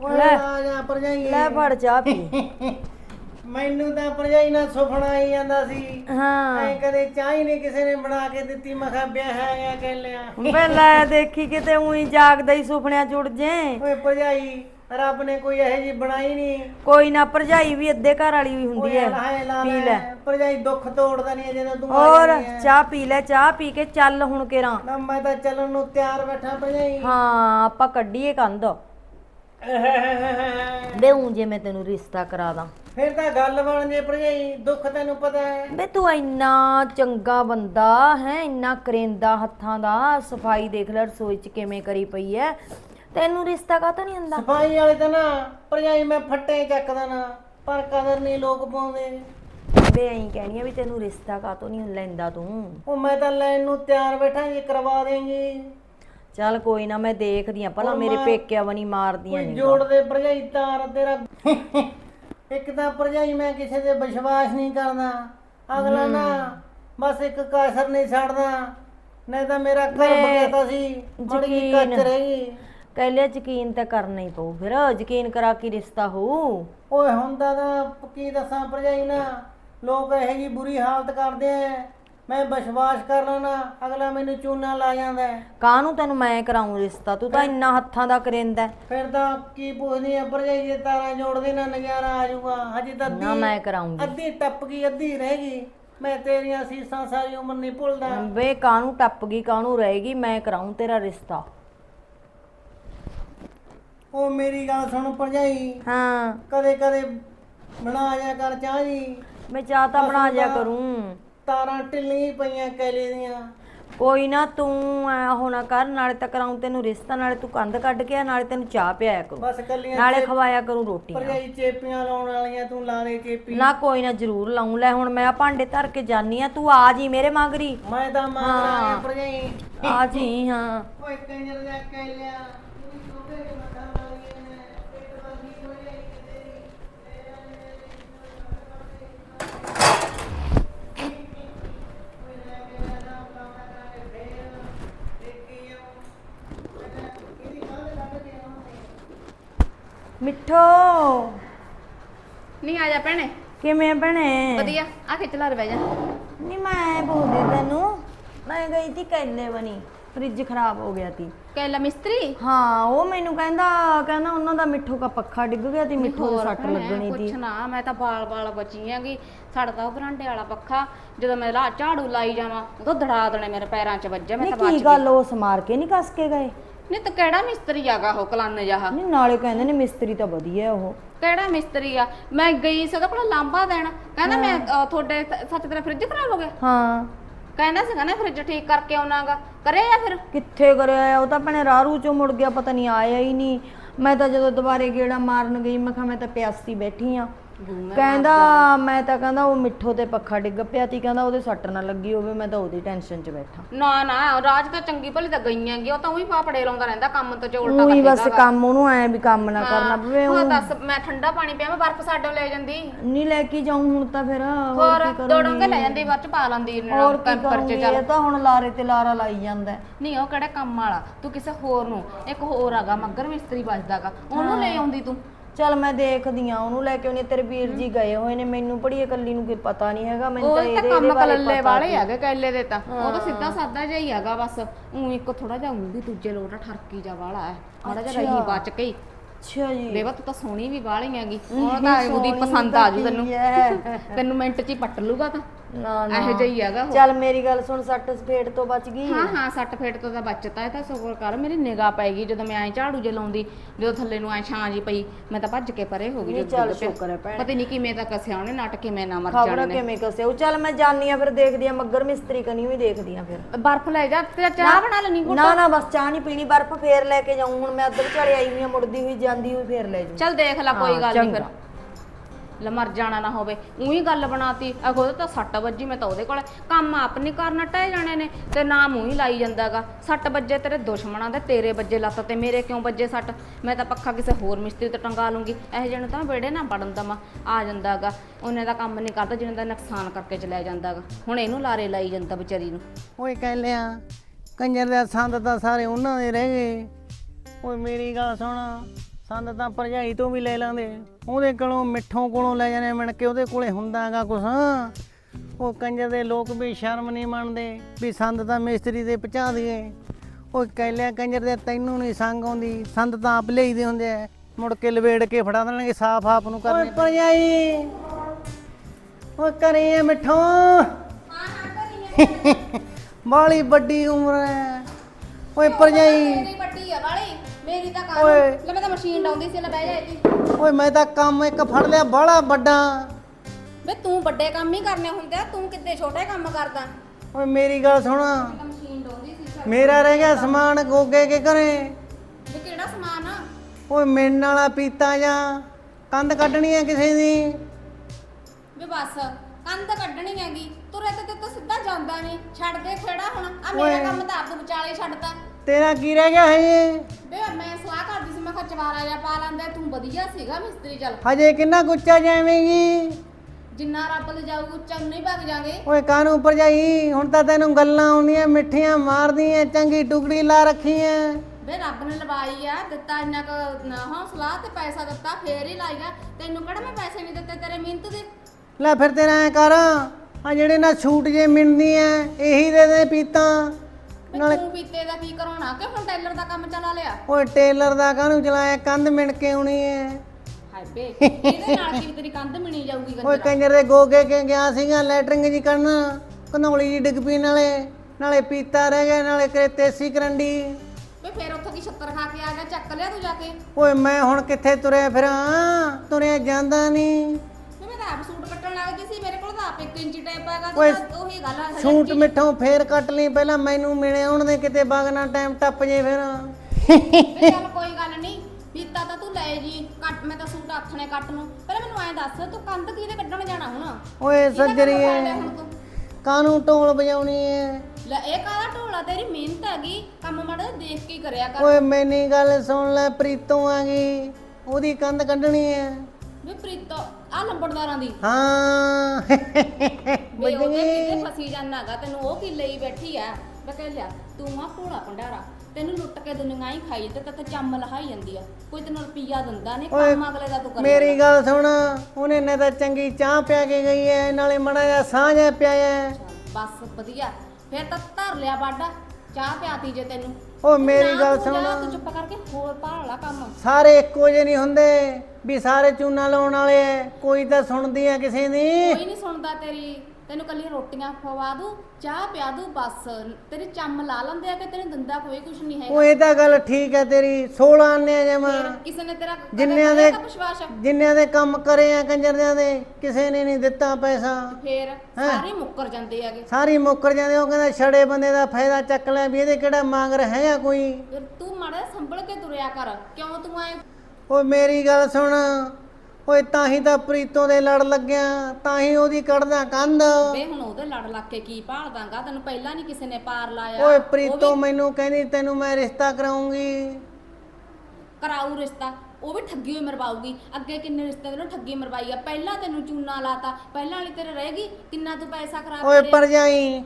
A: ਓਏ ਆ ਜਾ ਭਰਜਾਈ।
B: ਲੈ ਫੜ ਚਾਹ ਪੀ। *laughs*
A: ਮੈਨੂੰ ਤਾਂ ਭਰਜਾਈ ਨਾਲ ਸੁਪਨਾ ਆਈ ਜਾਂਦਾ ਸੀ।
B: ਹਾਂ।
A: ਐ ਕਦੇ ਚਾਹ ਹੀ ਨਹੀਂ ਕਿਸੇ ਨੇ ਬਣਾ ਕੇ ਦਿੱਤੀ ਮੈਂ ਕਿਹਾ ਵਿਆਹ ਹੈ ਕਹਿ ਲਿਆ।
B: ਵੇ ਲੈ ਦੇਖੀ ਕਿਤੇ ਉਹੀ ਜਾਗਦਾ ਹੀ ਸੁਪਨਿਆਂ ਜੁੜ ਜੇ।
A: ਓਏ ਭਰਜਾਈ ਰੱਬ ਨੇ ਕੋਈ ਇਹੋ ਜੀ ਬਣਾਈ ਨਹੀਂ।
B: ਕੋਈ ਨਾ ਭਰਜਾਈ ਵੀ ਅੱਧੇ ਘਰ ਵਾਲੀ ਵੀ ਹੁੰਦੀ ਹੈ ਪੀ ਲੈ।
A: ਭਰਜਾਈ ਦੁੱਖ ਤੋੜਦਾ ਨਹੀਂ ਜਦੋਂ ਤੂੰ ਆ
B: ਹੋਰ। ਚਾਹ ਪੀ ਲੈ ਚਾਹ ਪੀ ਕੇ ਚੱਲ ਹੁਣ ਕੇਰਾਂ।
A: ਮੈਂ ਤਾਂ ਚੱਲਣ ਨੂੰ ਤਿਆਰ ਬੈਠਾ ਭਰਜਾਈ।
B: ਹਾਂ ਆਪਾਂ ਕੱਢੀਏ ਕੰਧ। ਬੇ ਊਂ ਜੇ ਮੈਂ ਤੈਨੂੰ ਰਿਸ਼ਤਾ ਕਰਾ ਦਾਂ।
A: ਫਿਰ ਤਾਂ ਗੱਲ ਬਣ ਜੇ ਭਰਜਾਈ ਦੁੱਖ ਤੈਨੂੰ ਪਤਾ ਹੈ।
B: ਬੇ ਤੂੰ ਇੰਨਾ ਚੰਗਾ ਬੰਦਾ ਹੈ ਇੰਨਾ ਕਰੇਂਦਾ ਹੱਥਾਂ ਦਾ ਸਫ਼ਾਈ ਦੇਖ ਲੈ ਰਸੋਈ ਚ ਕਿਵੇਂ ਕਰੀ ਪਈ ਐ। ਤੈਨੂੰ ਰਿਸ਼ਤਾ ਕਾਹਤੋਂ ਨਹੀਂ ਹੁੰਦਾ
A: ਸਫ਼ਾਈ ਵਾਲੇ ਤਾਂ ਨਾ ਭਰਜਾਈ ਮੈਂ ਫੱਟੇ ਚੱਕਦਾ ਨਾ ਪਰ ਕਦਰ ਨਹੀਂ ਲੋਕ ਪਾਉਂਦੇ।
B: ਬੇ ਐਂ ਕਹਿਣੀ ਆ ਵੀ ਤੈਨੂੰ ਰਿਸ਼ਤਾ ਕਾਹਤੋਂ ਨਹੀਂ ਲੈਂਦਾ ਤੂੰ?
A: ਉਹ ਮੈਂ ਤਾਂ ਲੈਣ ਨੂੰ ਤਿਆਰ ਬੈਠਾ ਜੇ ਕਰਵਾ ਦੇਂਗੀ।
B: ਚੱਲ ਕੋਈ ਨਾ ਮੈਂ ਦੇਖਦੀ ਆ। ਭਲਾ ਮੇਰੇ ਪੇਕਿਆਂ ਵਣੀ ਮਾਰਦੀਆਂ
A: ਕੋਈ
B: ਨਹੀਂ
A: ਜੋੜ ਦੇ ਭਰਜਾਈ ਤਾਰ ਤੇਰਾ *laughs* ਇੱਕ ਤਾਂ ਭਰਜਾਈ ਮੈਂ ਕਿਸੇ ਤੇ ਵਿਸ਼ਵਾਸ ਨਹੀਂ ਕਰਦਾ। ਅਗਲਾ ਨਾ ਬਸ ਇੱਕ ਕਾਸਰ ਨਹੀਂ ਛੱਡਦਾ। ਨਹੀਂ ਤਾਂ ਮੇਰਾ ਘਰ ਬਗਿਆਤਾ ਸੀ।
B: ਯਕੀਨ।
A: ਕੱਚ ਰਹੀ
B: ਕਹਿ ਲਿਆ ਯਕੀਨ ਤਾਂ ਕਰਨਾ ਹੀ ਪਊ ਫਿਰ। ਯਕੀਨ ਕਰਾ ਕੇ ਰਿਸ਼ਤਾ ਹੋਊ
A: ਓਏ ਹੁੰਦਾ ਤਾਂ ਕੀ ਦੱਸਾਂ ਭਰਜਾਈ ਨਾ। ਲੋਕ ਇਹੋ ਜੀ ਬੁਰੀ ਹਾਲਤ ਕਰਦੇ ਆ। ਮੈਂ ਵਿਸ਼ਵਾਸ ਕਰ ਲੈਣਾ ਅਗਲਾ ਮੈਨੂੰ ਚੂਨਾ ਲਾ ਜਾਂਦਾ ਹੈ।
B: ਕਾਹਨੂੰ ਤੈਨੂੰ ਮੈਂ ਕਰਾਉਂ ਰਿਸ਼ਤਾ? ਤੂੰ ਤਾਂ ਇੰਨਾ ਹੱਥਾਂ ਦਾ ਕਰੇਂਦਾ ਹੈ।
A: ਫਿਰ ਤਾਂ ਕੀ ਪੁੱਛਦੀ ਆ ਭਰਜਾਈ ਜੇ ਤਾਰਾਂ ਜੋੜਦੇ ਨਾ ਨਜ਼ਾਰਾ ਆ ਜਾਊਗਾ। ਹਜੇ ਤਾਂ
B: ਨਾ
A: ਅੱਧੀ
B: ਮੈਂ ਕਰਾਉਂਗੀ
A: ਅੱਧੀ ਟੱਪ ਗਈ ਅੱਧੀ ਰਹਿ ਗਈ। ਮੈਂ ਤੇਰੀਆਂ ਸੀਸਾਂ ਸਾਰੀ ਉਮਰ ਨਹੀਂ ਭੁੱਲਦਾ।
B: ਵੇ ਕਾਹਨੂੰ ਟੱਪ ਗਈ ਕਾਹਨੂੰ ਰਹੇਗੀ ਮੈਂ ਕਰਾਉਂ ਤੇਰਾ ਰਿਸ਼ਤਾ।
A: ਉਹ ਮੇਰੀ ਗੱਲ ਸੁਣ ਭਰਜਾਈ।
B: ਹਾਂ।
A: ਕਦੇ ਕਦੇ ਬਣਾ ਜਾ ਕਰ ਚਾਹ ਜੀ।
B: ਮੈਂ ਚਾਹ ਤਾਂ ਬਣਾ ਜਾ ਕਰੂੰ।
A: ਤਾਰਾਂ ਢਿੱਲੀਆਂ ਪਈਆਂ ਕੈਲੇ ਦੀਆਂ।
B: ਕੋਈ ਨਾ ਤੂੰ ਐ ਉਹ ਨਾ ਕਰ ਨਾਲੇ ਤਾਂ ਕਰਾਉਂ ਤੈਨੂੰ ਰਿਸ਼ਤਾ ਨਾਲੇ ਤੂੰ ਕੰਧ ਕੱਢ ਕੇ ਆ ਨਾਲੇ ਤੈਨੂੰ ਚਾਹ ਪਿਆਇਆ ਕਰੂੰ।
A: ਬਸ ਕੱਲੀਆਂ
B: ਨਾਲੇ ਖਵਾਇਆ ਕਰੂੰ ਰੋਟੀਆਂ।
A: ਭਰਜਾਈ ਚੇਪੀਆਂ ਲਾਉਣ ਵਾਲੀਆਂ ਤੂੰ ਲਾ ਦੇ ਚੇਪੀ।
B: ਨਾ ਕੋਈ ਨਾ ਜ਼ਰੂਰ ਲਾਉਂ ਲੈ ਹੁਣ ਮੈਂ ਆ ਭਾਂਡੇ ਧਰ ਕੇ ਜਾਨੀ ਆ ਤੂੰ ਆ ਜੀ ਮੇਰੇ ਮਗਰੀ।
A: ਮੈਂ ਤਾਂ ਮੰਗ ਰਿਹਾ ਭਰਜਾਈ।
B: ਆ ਜੀ ਹਾਂ।
A: ਓਏ ਕੰਜਰ ਦਾ ਕੈਲਿਆ ਤੂੰ ਛੋਟੇ ਜਿਹੇ ਵਾਲੀਆਂ ਨੇ
B: ਮਿੱਠੋ।
C: ਨਹੀਂ ਆ ਜਾ ਭੈਣੇ।
B: ਕਿਵੇਂ ਬਣੇ
C: ਵਧੀਆ ਆ ਖਿੱਚ ਲਾ ਬਹਿ ਜਾ
B: ਨਹੀਂ ਮੈਂ ਬੋਲਦੀ ਤੈਨੂੰ ਮੈਂ ਗਈ ਤੀ ਕੈਲੇ ਬਣੀ ਫ੍ਰਿਜ ਖਰਾਬ ਹੋ ਗਿਆ ਤੀ।
C: ਕੈਲਾ ਮਿਸਤਰੀ?
B: ਹਾਂ ਉਹ ਮੈਨੂੰ ਕਹਿੰਦਾ ਕਹਿੰਦਾ ਉਹਨਾਂ ਦਾ ਮਿੱਠੂ ਦਾ ਪੱਖਾ ਡਿੱਗ ਗਿਆ ਤੇ ਮਿੱਠੂ ਦੇ ਸੱਟ ਲੱਗਣੀ
C: ਕੁਛ
B: ਤੀ
C: ਨਾ ਮੈਂ ਤਾਂ ਬਾਲ ਬਾਲ ਬਚੀ ਆਂਗੀ ਸਾਡਾ ਉਹ ਬਰਾਂਡੇ ਵਾਲਾ ਪੱਖਾ ਜਦੋਂ ਮੈਂ ਲਾ ਝਾੜੂ ਲਾਈ ਜਾਵਾਂ ਉਦੋਂ ਧੜਾ ਦੇਣੇ ਮੇਰੇ ਪੈਰਾਂ 'ਚ ਵੱਜਿਆ ਮੈਂ ਤਾਂ ਬਚ
B: ਕੀ
C: ਗਈ
B: ਗੱਲ ਉਹ ਸਮਾਰ ਕੇ ਨਹੀਂ ਕੱਸ ਕੇ ਗਏ?
C: ਨਹੀਂ ਤਾਂ ਕਿਹੜਾ ਮਿਸਤਰੀ ਆਗਾ ਉਹ ਕਲੰਨ ਜਹਾ?
B: ਨਹੀਂ ਨਾਲੇ ਕਹਿੰਦੇ ਨੇ ਮਿਸਤਰੀ ਤਾਂ ਵਧੀਆ ਉਹ।
C: ਕਿਹੜਾ ਮਿਸਤਰੀ ਆ? ਮੈਂ ਗਈ ਸੀ ਉਹਦੇ ਕੋਲ ਲਾਂਬਾ ਦੇਣ। ਕਹਿੰਦਾ ਮੈਂ ਅ, ਤੁਹਾਡੇ ਸ- ਸੱਚ ਤੇਰਾ ਫ੍ਰਿਜ ਖਰਾਬ ਹੋ ਗਿਆ?
B: ਹਾਂ।
C: ਕਹਿੰਦਾ ਸੀਗਾ ਨਾ ਫ੍ਰਿਜ ਠੀਕ ਕਰਕੇ ਆਉਣਾਗਾ। ਕਰੇ ਆ ਫਿਰ?
B: ਕਿੱਥੇ ਕਰਿਆ ਆ? ਉਹ ਤਾਂ ਆਪਣੇ ਰਾਰੂ ਚੋਂ ਮੁੜ ਗਿਆ ਪਤਾ ਨਹੀਂ ਆਇਆ ਹੀ ਨਹੀਂ ਮੈਂ ਤਾਂ ਜਦੋਂ ਦੁਬਾਰੇ ਗੇੜਾ ਮਾਰਨ ਗਈ ਮੈਂ ਕਿਹਾ ਮੈਂ ਤਾਂ ਪਿਆਸੀ ਬੈਠੀ ਆ। ਕਹਿੰਦਾ ਮੈਂ ਤਾਂ ਕਹਿੰਦਾ ਉਹ ਮਿੱਠੋ ਤੇ ਪੱਖਾ ਡਿੱਗ ਪਿਆ ਤੀ ਕਹਿੰਦਾ ਉਹਦੇ ਸੱਟ ਨਾ ਲੱਗੀ ਹੋਵੇ ਮੈਂ ਤਾਂ ਉਹਦੀ ਟੈਨਸ਼ਨ 'ਚ ਬੈਠਾ।
C: ਨਾ ਨਾ ਰਾਜ ਤਾਂ ਚੰਗੀ ਭਲੀ ਤਾਂ ਗਈਆਂਗੀ ਉਹ ਤਾਂ ਉਹੀ ਪਾਪੜੇ ਲਾਉਂਦਾ ਰਹਿੰਦਾ ਕੰਮ ਤੋਂ ਜੋ ਉਲਟਾ
B: ਉਹੀ ਬਸ ਕੰਮ ਉਹਨੂੰ ਐ ਵੀ ਕੰਮ ਨਾ ਕਰਨਾ ਪਵੇ
C: ਉਹ ਦੱਸ ਮੈਂ ਠੰਡਾ ਪਾਣੀ ਪਿਆ ਮੈਂ ਬਰਫ਼ ਸਾਡੇ ਲੈ ਜਾਂਦੀ।
B: ਨਹੀਂ ਲੈ ਕੇ ਜਾਉਂ ਹੁਣ ਤਾਂ ਫਿਰ
C: ਹੋਰ ਦੋ ਡੋਂਗੇ ਲੈ ਜਾਂਦੀ ਬਾਅਦ ਚ ਪਾ ਲੈਂਦੀ
B: ਹੋਰ ਕੀ
C: ਕੈਂਪਰ ਚ ਚੱਲ।
B: ਇਹ ਤਾਂ ਹੁਣ ਲਾਰੇ ਤੇ ਲਾਰਾ ਲਾਈ ਜਾਂਦਾ।
C: ਨਹੀਂ ਉਹ ਕਿਹੜਾ ਕੰਮ ਵਾਲਾ? ਤੂੰ ਕਿਸੇ ਹੋਰ ਨੂੰ ਇੱਕ ਹੋਰ ਹੈਗਾ ਮੱਗਰ ਮਿਸਤਰੀ ਵੱਜਦਾਗਾ ਉਹਨੂੰ ਲੈ ਆਉਂਦੀ ਤੂੰ।
B: ਚੱਲ ਮੈਂ ਦੇਖਦੀ ਆ ਉਹਨੂੰ ਲੈ ਕੇ ਉਹਨੇ ਤੇਰੇ ਵੀਰ ਜੀ ਗਏ ਹੋਏ ਨੇ ਮੈਨੂੰ ਪੜੀ ਇਕੱਲੀ ਨੂੰ ਕੋਈ ਪਤਾ ਨਹੀਂ ਹੈਗਾ ਮੈਨੂੰ
C: ਉਹ
B: ਤਾਂ ਇਹਦੇ
C: ਕੰਮ
B: ਬਾਰੇ ਪਤਾ
C: ਵਾਲੇ ਹੈਗੇ ਕੈਲੇ ਦੇ ਤਾਂ। ਉਹ ਤਾਂ ਸਿੱਧਾ ਸਾਦਾ ਜਿਹਾ ਹੀ ਹੈਗਾ ਬਸ। ਉਹ ਇੱਕ ਥੋੜਾ ਜਿਹਾ ਊਂ ਵੀ ਦੂਜੇ ਲੋਟ ਠਰਕੀ ਜਾ ਵਾਲਾ ਹੈ। ਥੋੜਾ ਜਿਹਾ ਰਹੀ ਬਚ ਕੇ ਹੀ।
B: ਅੱਛਾ ਜੀ।
C: ਬੇਵਾ ਤੂੰ ਤਾਂ ਸੋਹਣੀ ਵੀ ਵਾਲੀ ਹੈਗੀ। ਉਹ ਤਾਂ ਉਹਦੀ ਪਸੰਦ ਆ ਜੂ ਤੈਨੂੰ। ਤੈਨੂੰ ਮਿੰਟ 'ਚ ਹੀ ਪੱਟ ਲੂਗਾ ਤਾਂ।
B: ਨਾ ਨਾ।
C: ਇਹੋ ਜਿਹਾ ਹੀ ਹੈਗਾ ਉਹ।
B: ਚੱਲ ਮੇਰੀ ਗੱਲ ਸੁਣ ਸੱਟ ਸਫੇਟ ਤੋਂ ਬਚ ਗਈ
C: ਹਾਂ ਹਾਂ। ਸੱਟ ਫੇਟ ਤੋਂ ਤਾਂ ਬਚਤਾ ਇਹ ਤਾਂ ਸ਼ੁਕਰ ਕਰ ਮੇਰੀ ਨਿਗਾਹ ਪੈ ਗਈ ਜਦੋਂ ਮੈਂ ਐਂ ਝਾੜੂ ਜੇ ਲਾਉਂਦੀ ਜਦੋਂ ਥੱਲੇ ਨੂੰ ਐਂ ਛਾਂ ਜੀ ਪਈ ਮੈਂ ਤਾਂ ਭੱਜ ਕੇ ਪਰੇ ਹੋ ਗਈ
B: ਨਹੀਂ
C: ਜਦੋਂ
B: ਚੱਲ
C: ਡਿੱਗ ਪਿਆ।
B: ਸ਼ੁਕਰ ਹੈ ਭੈਣ।
C: ਪਤਾ ਨਹੀਂ ਕਿਵੇਂ ਤਾਂ ਕਸਿਆ ਉਹਨੇ ਨੱਟ ਕਿਵੇਂ ਨਾ ਮਰ
B: ਖਬਰ
C: ਜਾਣੇ ਨੇ।
B: ਕਿਵੇਂ ਕਸੇ ਉਹ? ਚੱਲ ਮੈਂ ਜਾਨੀ ਆ ਫਿਰ ਦੇਖਦੀ ਆ ਮੱਗਰ ਮਿਸਤਰੀ ਕਨੀ ਵੀ ਦੇਖਦੀ ਆ ਫਿਰ।
C: ਬਰਫ਼ ਲੈ ਜਾ ਤੇ ਚਾਹ ਬਣਾ ਲੈਣੀ
B: ਨਾ ਨਾ ਬਸ ਚਾਹ ਨਹੀਂ ਪੀਣੀ ਬਰਫ਼ ਫੇਰ ਲੈ ਕੇ ਜਾਉਂ ਹੁਣ ਮੈਂ ਅੱਧਰ ਝੜੇ ਆਈ ਹੋਈ ਆ ਮੁੜਦੀ ਹੋਈ ਜਾਂਦੀ ਹੋਈ ਫੇਰ ਲੈ ਜਾਊਂ।
C: ਚੱਲ ਦੇਖ ਲੈ ਕੋਈ ਗੱਲ ਨਹੀਂ ਫਿਰ।
B: ਚੰਗਾ।
C: ਲੈ ਮਰ ਜਾਣਾ ਨਾ ਹੋਵੇ। ਉਹੀ ਗੱਲ ਬਣਾਤੀ। ਅਗੋ ਤਾਂ ਸੱਟ ਵੱਜੀ ਮੈਂ ਤਾਂ ਉਹਦੇ ਕੋਲ। ਕੰਮ ਆਪ ਨਹੀਂ ਕਰਨਾ ਟਹਿ ਜਾਣੇ ਨੇ ਤੇ ਨਾ ਮੂੰਹ ਲਾਈ ਜਾਂਦਾਗਾ। ਸੱਟ ਵੱਜੇ ਤੇਰੇ ਦੁਸ਼ਮਣਾਂ ਦੇ, ਤੇਰੇ ਵੱਜੇ ਲੱਤ ਤੇ, ਮੇਰੇ ਕਿਉਂ ਵੱਜੇ ਸੱਟ? ਮੈਂ ਤਾਂ ਪੱਖਾ ਕਿਸੇ ਹੋਰ ਮਿਸਤਰੀ ਤੇ ਟੰਗਾ ਲੂੰਗੀ। ਇਹ ਜਿਹੇ ਤਾਂ ਬੇੜੇ ਨਾ ਪੜਨ ਦਮਾ ਆ ਜਾਂਦਾਗਾ। ਉਹਨੇ ਦਾ ਕੰਮ ਨਹੀਂ ਕਰਦਾ ਜਿਹਨੇ ਦਾ ਨੁਕਸਾਨ ਕਰਕੇ ਚਲਿਆ ਜਾਂਦਾਗਾ। ਹੁਣ ਇਹਨੂੰ ਲਾਰੇ ਲਾਈ ਜਾਂਦਾ ਵਿਚਾਰੀ ਨੂੰ।
A: ਓਏ ਕਹਿਲਿਆ ਕੰਜਰ ਦੇ ਸੰਦ ਤਾਂ ਸਾਰੇ ਉਹਨਾਂ ਦੇ ਰਹਿ ਗਏ। ਓਏ ਮੇਰੀ ਗੱਲ ਸੁਣ। ਸੰਦ ਤਾਂ ਭਰਜਾਈ ਤੋਂ ਵੀ ਲੈ ਲਾਂਦੇ। ਉਹਦੇ ਕੋਲੋਂ ਮਿੱਠੋਂ ਕੋਲੋਂ ਲੈ ਜਾਣੇ ਮਿਣ ਕੇ ਉਹਦੇ ਕੋਲੇ ਹੁੰਦਾਗਾ ਕੁਛ। ਉਹ ਕੰਜਰ ਦੇ ਲੋਕ ਵੀ ਸ਼ਰਮ ਨਹੀਂ ਮੰਨਦੇ ਵੀ ਸੰਦ ਤਾਂ ਮਿਸਤਰੀ ਦੇ ਪਹੁੰਚਾ ਦਈਏ। ਓਏ ਕਹਿਲਿਆ ਕੰਜਰ ਦੇ ਤੈਨੂੰ ਨਹੀਂ ਸੰਗ ਆਉਂਦੀ ਸੰਦ ਤਾਂ ਆਪ ਲਈਦੇ ਹੁੰਦੇ ਆ। ਮੁੜ ਕੇ ਲਵੇੜ ਕੇ ਫੜਾ ਦੇਣਗੇ ਸਾਫ਼ ਆਪ ਨੂੰ ਕਰਨੇ ਓਏ ਭਰਜਾਈ। ਓਏ ਕਰੀ ਮਿੱਠੋਂ। ਬਾਲੀ ਵੱਡੀ ਉਮਰ ਹੈ ਓਏ ਭਰਜਾਈ।
C: ਵੱਡੀ ਆ ਵਾਲੀ ਮੇਰੀ ਤਾਂ ਕੰਮ
A: ਓਏ।
C: ਲੈ ਮੈਂ ਤਾਂ ਮਸ਼ੀਨ ਡਾਉਂਦੀ ਸੀ ਲੈ ਬਹਿ ਜਾ ਇੱਥੇ।
A: ਓਏ ਮੈਂ ਤਾਂ ਕੰਮ ਇੱਕ ਫੜ ਲਿਆ ਬਾਲਾ ਵੱਡਾ।
C: ਵੇ ਤੂੰ ਵੱਡੇ ਕੰਮ ਹੀ ਕਰਨੇ ਹੁੰਦੇ ਆ ਤੂੰ ਕਿੱਦੇ ਛੋਟੇ ਕੰਮ ਕਰਦਾ?
A: ਓਏ ਮੇਰੀ ਗੱਲ ਸੁਣ।
C: ਤਾਂ ਮਸ਼ੀਨ ਡਾਉਂਦੀ ਸੀ
A: ਮੇਰਾ ਰਹਿ ਗਿਆ ਸਮਾਨ ਗੋਗੇ ਕੇ ਘਰੇ।
C: ਵੇ ਕਿਹੜਾ ਸਮਾਨ ਆ?
A: ਓਏ ਮਿੰਨ ਵਾਲਾ ਪੀਤਾ ਜਾਂ ਕੰਧ ਕੱਢਣੀ ਹੈ ਕਿਸੇ ਦੀ?
C: ਵੇ ਬਸ ਕੰਧ ਕੱਢਣੀ ਹੈਗੀ। ਤੁਰੇ ਤੇ ਤੇ ਸਿੱਧਾ ਜਾਂਦਾ ਨਹੀਂ। ਛੱਡ ਦੇ ਖੇੜਾ ਹੁਣ। ਆ
A: ਓਏ।
C: ਮੇਰਾ ਕੰਮ ਤਾਂ ਆਪ ਵਿਚਾਲੇ ਛੱਡਤਾ।
A: ਤੇਰਾ ਕੀ ਰਹਿ ਗਿਆ ਹੈ
C: ਵੇ ਮੈਂ ਸਲਾਹ ਕਰਦੀ ਸੀ ਮੈਂ ਕਿਹਾ ਚਵਾਰਾ ਜਾ ਪਾ ਲੈਂਦਾ ਤੂੰ ਵਧੀਆ ਸੀਗਾ ਮਿਸਤਰੀ ਚੱਲ।
A: ਹਜੇ ਕਿੰਨਾ ਗੁੱਚਾ ਜਾਵੇਂਗੀ?
C: ਜਿੰਨਾ ਰੱਬ ਲਿਜਾਊ ਉੱਚਾ ਨਹੀਂ ਭੱਗ ਜਾਗੇ।
A: ਓਏ ਕਾਨੂੰ ਭਰਜਾਈ ਹੁਣ ਤਾਂ ਤੈਨੂੰ ਗੱਲਾਂ ਆਉਂਦੀਆਂ ਮਿੱਠੀਆਂ ਮਾਰਦੀਆਂ ਚੰਗੀ ਟੁਕੜੀ ਲਾ ਰੱਖੀ ਐ
C: ਵੇ ਰੱਬ ਨੇ ਲਵਾਈ ਆ ਦਿੱਤਾ ਇੰਨਾ ਕੁ ਹੌਸਲਾ ਤੇ ਪੈਸਾ ਦਿੱਤਾ ਫੇਰ ਹੀ ਲਾਈਗਾ ਤੈਨੂੰ ਕਿਹੜਾ ਮੈਂ ਪੈਸੇ ਨਹੀਂ ਦਿੱਤੇ ਤੇਰੇ ਮਿਹਨਤ ਦੇ?
A: ਲੈ ਫਿਰ ਤੇਰਾ ਐ ਕਰ ਆ ਜਿਹੜੇ ਨਾ ਛੂਟ ਜੇ ਮਿਲਦੀ ਐ ਇਹੀ ਦੇ ਦੇ ਪੀਤਾ।
C: ਵੇ ਤੂੰ ਪੀਤੇ ਦਾ ਕੀ ਕਰਾਉਣਾ? ਕਿ ਹੁਣ ਟੇਲਰ ਦਾ ਕੰਮ ਚਲਾ ਲਿਆ?
A: ਓਏ ਟੇਲਰ ਦਾ ਕਾਹਨੂੰ ਚਲਾਇਆ? ਕੰਧ ਮਿਣ ਕੇ ਆਉਣੀ ਐ।
C: ਹਾਏ ਬੇ ਇਹਦੇ ਨਾਲ ਕੀ ਤੇਰੀ ਕੰਧ ਮਿਣੀ ਜਾਊਗੀ
A: ਓਏ
C: ਗੰਜਰਾ?
A: ਕੰਜਰ ਦੇ ਗੋਗੇ ਕੇ ਗਿਆ ਸੀਗਾ? ਲੈਟਰਿੰਗ ਜੀ ਕਰਨ। ਕਨੌਲੀ ਜੀ ਡਿੱਗ ਪਈ ਨਾਲੇ। ਨਾਲੇ ਪੀਤਾ ਰਹਿ ਗਿਆ ਨਾਲੇ ਕਰੇ ਤੇਸੀ ਕਰੰਡੀ
C: ਵੇ ਫੇਰ ਉੱਥੋਂ ਕੀ ਛੱਤਰ ਖਾ ਕੇ ਆ ਗਿਆ ਚੱਕ ਲਿਆ ਤੂੰ ਜਾ ਕੇ।
A: ਓਏ ਮੈਂ ਹੁਣ ਕਿੱਥੇ ਤੁਰਿਆ ਫਿਰਾਂ? ਤੁਰਿਆ ਜਾਂਦਾ ਨਹੀਂ
C: ਆਪ ਸੂਟ ਕੱਟਣ ਲੱਗਦੀ ਸੀ ਮੇਰੇ ਕੋਲ ਤਾਂ ਆਪ 1 ਇੰਚ ਟੇਪ ਹੈਗਾ
A: ਓਏ,
C: ਤੇ ਉਹੀ ਗੱਲ ਆ
A: ਛੂਟ ਮਿੱਠੋਂ ਫੇਰ ਕੱਟ ਲਈ ਪਹਿਲਾਂ ਮੈਨੂੰ ਮਿਲੇ ਆਉਣ ਦੇ ਕਿਤੇ ਬਾਗਨਾ ਟਾਈਮ ਟੱਪ ਜੇ ਫਿਰ।
C: ਵੀ ਚੱਲ ਕੋਈ ਗੱਲ ਨਹੀਂ ਪੀਤਾ ਤਾਂ ਤੂੰ ਲੈ ਜੀ ਕੱਟ ਮੈਂ ਤਾਂ ਸੂਟ ਆਥਣੇ ਕੱਟ ਨੂੰ ਪਹਿਲਾਂ ਮੈਨੂੰ ਐਂ ਦੱਸ ਤੂੰ ਕੰਧ ਕਿਹਦੇ ਕੱਢਣ ਜਾਣਾ ਹੁਣ?
A: ਓਏ
C: ਕਿਹਦਾ
A: ਸੱਜਰੀਏ
C: ਹੁਣ ਤੂੰ?
A: ਕਾਨੂੰ ਢੋਲ ਵਜਾਉਣੀ ਏ
C: ਲੈ ਇਹ ਕਾਹਦਾ ਢੋਲਾ ਤੇਰੀ ਮਿਹਨਤ ਹੈਗੀ ਕੰਮ ਮਾੜਾ ਜਿਹਾ ਦੇਖ ਕੇ ਹੀ ਕਰਿਆ ਕਰ।
A: ਓਏ ਮੈਨੀ ਗੱਲ ਸੁਣ ਲੈ ਪ੍ਰੀਤੋਂ ਆ ਗਈ ਉਹਦੀ ਕੰਧ ਕੱਢਣੀ ਏ
C: ਵੀ ਪ੍ਰੀਤੋ ਆ ਲੰਬੜਦਾਰਾਂ ਦੀ।
A: ਹਾਂ।
C: ਵੀ ਉਹਦੇ ਕਿਤੇ ਫਸੀ ਜਾਣਾਗਾ ਤੈਨੂੰ ਉਹ ਕੀ ਲਈ ਬੈਠੀ ਆ ਮੈਂ ਕਹਿ ਲਿਆ ਤੂੰ ਆ ਭੋਲਾ ਭੰਡਾਰਾ ਤੈਨੂੰ ਲੁੱਟ ਕੇ ਦੁਨੀਆ ਹੀ ਖਾਈ ਤੇ ਤੇ ਚੰਮ ਲਹਾਈ ਜਾਂਦੀ ਆ। ਕੋਈ ਤੈਨੂੰ ਰੁਪਈਆ ਦਿੰਦਾ ਨਹੀਂ ਕੰਮ ਅਗਲੇ ਦਾ ਤੂੰ ਕਰ
A: ਮੇਰੀ ਗੱਲ ਸੁਣ ਉਹਨੇ ਨੇ ਤਾਂ ਚੰਗੀ ਚਾਹ ਪਿਆ ਕੇ ਗਈ ਐ ਨਾਲੇ ਮੜਾ ਜਿਹਾ ਸਾਂਝ ਪਿਆ ਐ।
C: ਬਸ ਵਧੀਆ ਫਿਰ ਤਾਂ ਧਰ ਲਿਆ ਬਾਡਾ ਚਾਹ ਪਿਆਤੀ ਜੇ ਤੈਨੂੰ।
A: ਓ ਮੇਰੀ
C: ਨਾ
A: ਗੱਲ
C: ਤੂੰ
A: ਸੁਣ।
C: ਤੂੰ ਚੁੱਪ ਕਰਕੇ ਹੋਰ ਭਾਲ ਲਾ ਕੰਮ।
A: ਸਾਰੇ ਇੱਕੋ ਜਿਹੇ ਨਹੀਂ ਹੁੰਦੇ ਵੀ ਸਾਰੇ ਚੂਨਾ ਲਾਉਣ ਵਾਲੇ ਐ। ਕੋਈ ਤਾਂ ਸੁਣਦੀ ਐ ਕਿਸੇ ਦੀ।
C: ਕੋਈ ਨਹੀਂ ਸੁਣਦਾ ਤੇਰੀ। ਤੈਨੂੰ ਕੱਲੀ ਰੋਟੀਆਂ ਖਵਾ ਦੂ ਚਾਹ ਪਿਆ ਦੂ ਬਸ। ਤੇਰੇ ਚੰਮ ਲਾ ਲੈਂਦੇ ਆ ਕਿ ਤੈਨੂੰ ਦੰਦਾ ਕੋਈ ਕੁਝ ਨਹੀਂ ਹੈਗਾ।
A: ਉਹ ਇਹ ਤਾਂ ਗੱਲ ਠੀਕ ਐ ਤੇਰੀ 16 ਆਨੇ ਜਮਾ।
C: ਕਿਸੇ ਨੇ ਤੇਰਾ
A: ਜਿੰਨਿਆਂ ਦੇ
C: ਵਿਸ਼ਵਾਸ
A: ਜਿੰਨਿਆਂ ਦੇ ਕੰਮ ਕਰੇ ਆ ਕੰਜਰਦਿਆਂ ਦੇ ਕਿਸੇ ਨੇ ਨਹੀਂ ਦਿੱਤਾ ਪੈਸਾ।
C: ਫੇਰ ਸਾਰੇ ਮੁੱਕਰ ਜਾਂਦੇ ਆਗੇ
A: ਸਾਰੀ ਮੁੱਕਰ ਜਾਂਦੇ ਉਹ ਕਹਿੰਦਾ ਛੜੇ ਬੰਦੇ ਦਾ ਫਾਇਦਾ ਚੱਕ ਲੈ ਵੀ ਇਹਦੇ ਕਿਹੜਾ ਮੰਗਰ ਹੈਗਾ ਕੋਈ।
C: ਫਿਰ ਤੂੰ ਮਾੜਾ ਸੰਭਲ ਕੇ ਤੁਰਿਆ ਕਰ ਕਿਉਂ ਤੂੰ ਐ
A: ਓਏ ਮੇਰੀ ਗੱਲ ਸੁਣ ਓਏ ਤਾਂ ਹੀ ਤਾਂ ਪ੍ਰੀਤੋਂ ਦੇ ਲੜ ਲੱਗਿਆ ਤਾਂ ਹੀ ਉਹਦੀ ਕੱਢਦਾ ਕੰਧ।
C: ਵੇ ਹੁਣ ਉਹਦੇ ਲੜ ਲੱਗ ਕੇ ਕੀ ਭਾਲ ਦਾਂਗਾ ਤੈਨੂੰ ਪਹਿਲਾਂ ਨਹੀਂ ਕਿਸੇ ਨੇ ਪਾਰ ਲਾਇਆ।
A: ਓਏ
C: ਉਹ
A: ਪ੍ਰੀਤੋਂ ਮੈਨੂੰ ਕਹਿੰਦੀ ਤੈਨੂੰ ਮੈਂ ਰਿਸ਼ਤਾ ਕਰਾਉਂਗੀ।
C: ਕਰਾਊ ਰਿਸ਼ਤਾ। ਉਹ ਵੀ ਠੱਗੀ ਹੋਈ ਮਰਵਾਊਗੀ। ਅੱਗੇ ਕਿੰਨੇ ਰਿਸ਼ਤੇ ਨੂੰ ਠੱਗੀ ਮਰਵਾਈ ਆ? ਪਹਿਲਾਂ ਤੈਨੂੰ ਚੂਨਾ ਲਾਤਾ। ਪਹਿਲਾਂ ਵਾਲੀ ਤੇਰੇ ਰਹੇਗੀ ਕਿੰਨਾ ਤੂੰ ਪੈਸਾ ਖਰਾਬ
A: ਓਏ
C: ਕਰਿਆ?
A: ਪਰਜਾਈ।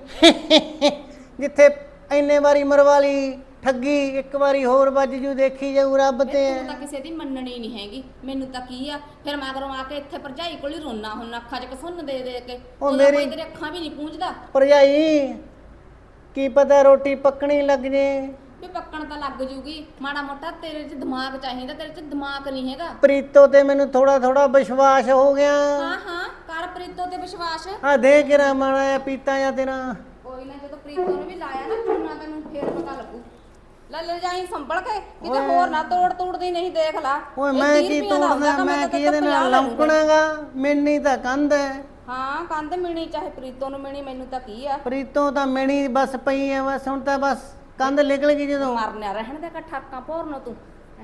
A: ਜਿੱਥੇ ਇੰਨੇ ਵਾਰੀ ਮਰਵਾ ਲਈ ਠੱਗੀ ਇੱਕ ਵਾਰੀ ਹੋਰ ਵੱਜ ਜੂ ਦੇਖੀ ਜਾਊ ਰੱਬ ਤੇ।
C: ਤੂੰ ਤਾਂ ਕਿਸੇ ਦੀ ਮੰਨਣੀ ਨਹੀਂ ਹੈਗੀ। ਮੈਨੂੰ ਤਾਂ ਕੀ ਆ? ਫਿਰ ਮਗਰੋਂ ਆ ਕੇ ਇੱਥੇ ਭਰਜਾਈ ਕੋਲ ਹੀ ਰੋਣਾ ਹੁਣ ਅੱਖਾਂ 'ਚ ਕਸੁੰਨ ਦੇ ਦੇ ਕੇ।
A: ਉਹ
C: ਉਦੋਂ
A: ਮੇਰੀ-
C: ਕੋਈ ਤੇਰੇ ਅੱਖਾਂ ਵੀ ਨਹੀਂ ਪੂੰਝਦਾ।
A: ਪਰਜਾਈ ਕੀ ਪਤਾ ਰੋਟੀ ਪੱਕਣੀ ਲੱਗ ਜੇ?
C: ਵੀ ਪੱਕਣ ਤਾਂ ਲੱਗ ਜੂਗੀ। ਮਾੜਾ ਮੋਟਾ ਤੇਰੇ 'ਚ ਦਿਮਾਗ ਚਾਹੀਦਾ ਤੇਰੇ 'ਚ ਦਿਮਾਗ ਨਹੀਂ ਹੈਗਾ।
A: ਪ੍ਰੀਤੋ ਤੇ ਮੈਨੂੰ ਥੋੜਾ ਥੋੜਾ ਵਿਸ਼ਵਾਸ ਹੋ ਗਿਆ।
C: ਹਾਂ ਹਾਂ ਕਰ ਪ੍ਰੀਤੋ ਤੇ ਵਿਸ਼ਵਾਸ।
A: ਆ ਦੇ ਮਾੜਾ ਜਿਹਾ ਪੀਤਾ ਜਾਂ ਤੇਰਾ?
C: ਕੋਈ ਨਾ ਜਦੋਂ ਪ੍ਰੀਤੋ ਨੇ ਵੀ ਲਾਇਆ ਨਾ ਚੂਨਾ ਤੈਨੂੰ ਫੇਰ ਪਤਾ ਲੱਗੂ। ਲੈ ਲੈ ਜਾਈ ਸੰਭਲ ਕੇ ਕਿਤੇ ਹੋਰ ਨਾ ਤੋੜ ਤੋੜਦੀ ਨਹੀਂ ਦੇਖ ਲਾ।
A: ਓਏ
C: ਇਹ
A: ਮੈਂ
C: 30
A: ਕੀ
C: ਰੁਪਈਆ ਦਾ
A: ਮੈਂ
C: ਤਾਂ
A: ਕੀ ਇਹਦੇ ਨਾਲ
C: 50 ਲੈ ਲੂੰਗਾ।
A: ਲੰਕਣਾਗਾ ਮੈਨੀ ਤਾਂ ਕੰਧ ਹੈ
C: ਹਾਂ ਕੰਧ ਮਿਣੀ ਚਾਹੇ ਪ੍ਰੀਤੋ ਨੂੰ ਮਿਣੀ ਮੈਨੂੰ ਤਾਂ ਕੀ ਆ।
A: ਪ੍ਰੀਤੋਂ ਤਾਂ ਮੈਣੀ ਬਸ ਪਈ ਹੈ ਬਸ ਹੁਣ ਤਾਂ ਬਸ ਕੰਧ ਨਿਕਲ ਗਈ ਜਦੋਂ।
C: ਮਰਨਿਆ ਰਹਿਣ ਦੇ ਠਾਕਾਂ ਭੋਰਨੋਂ ਤੂੰ।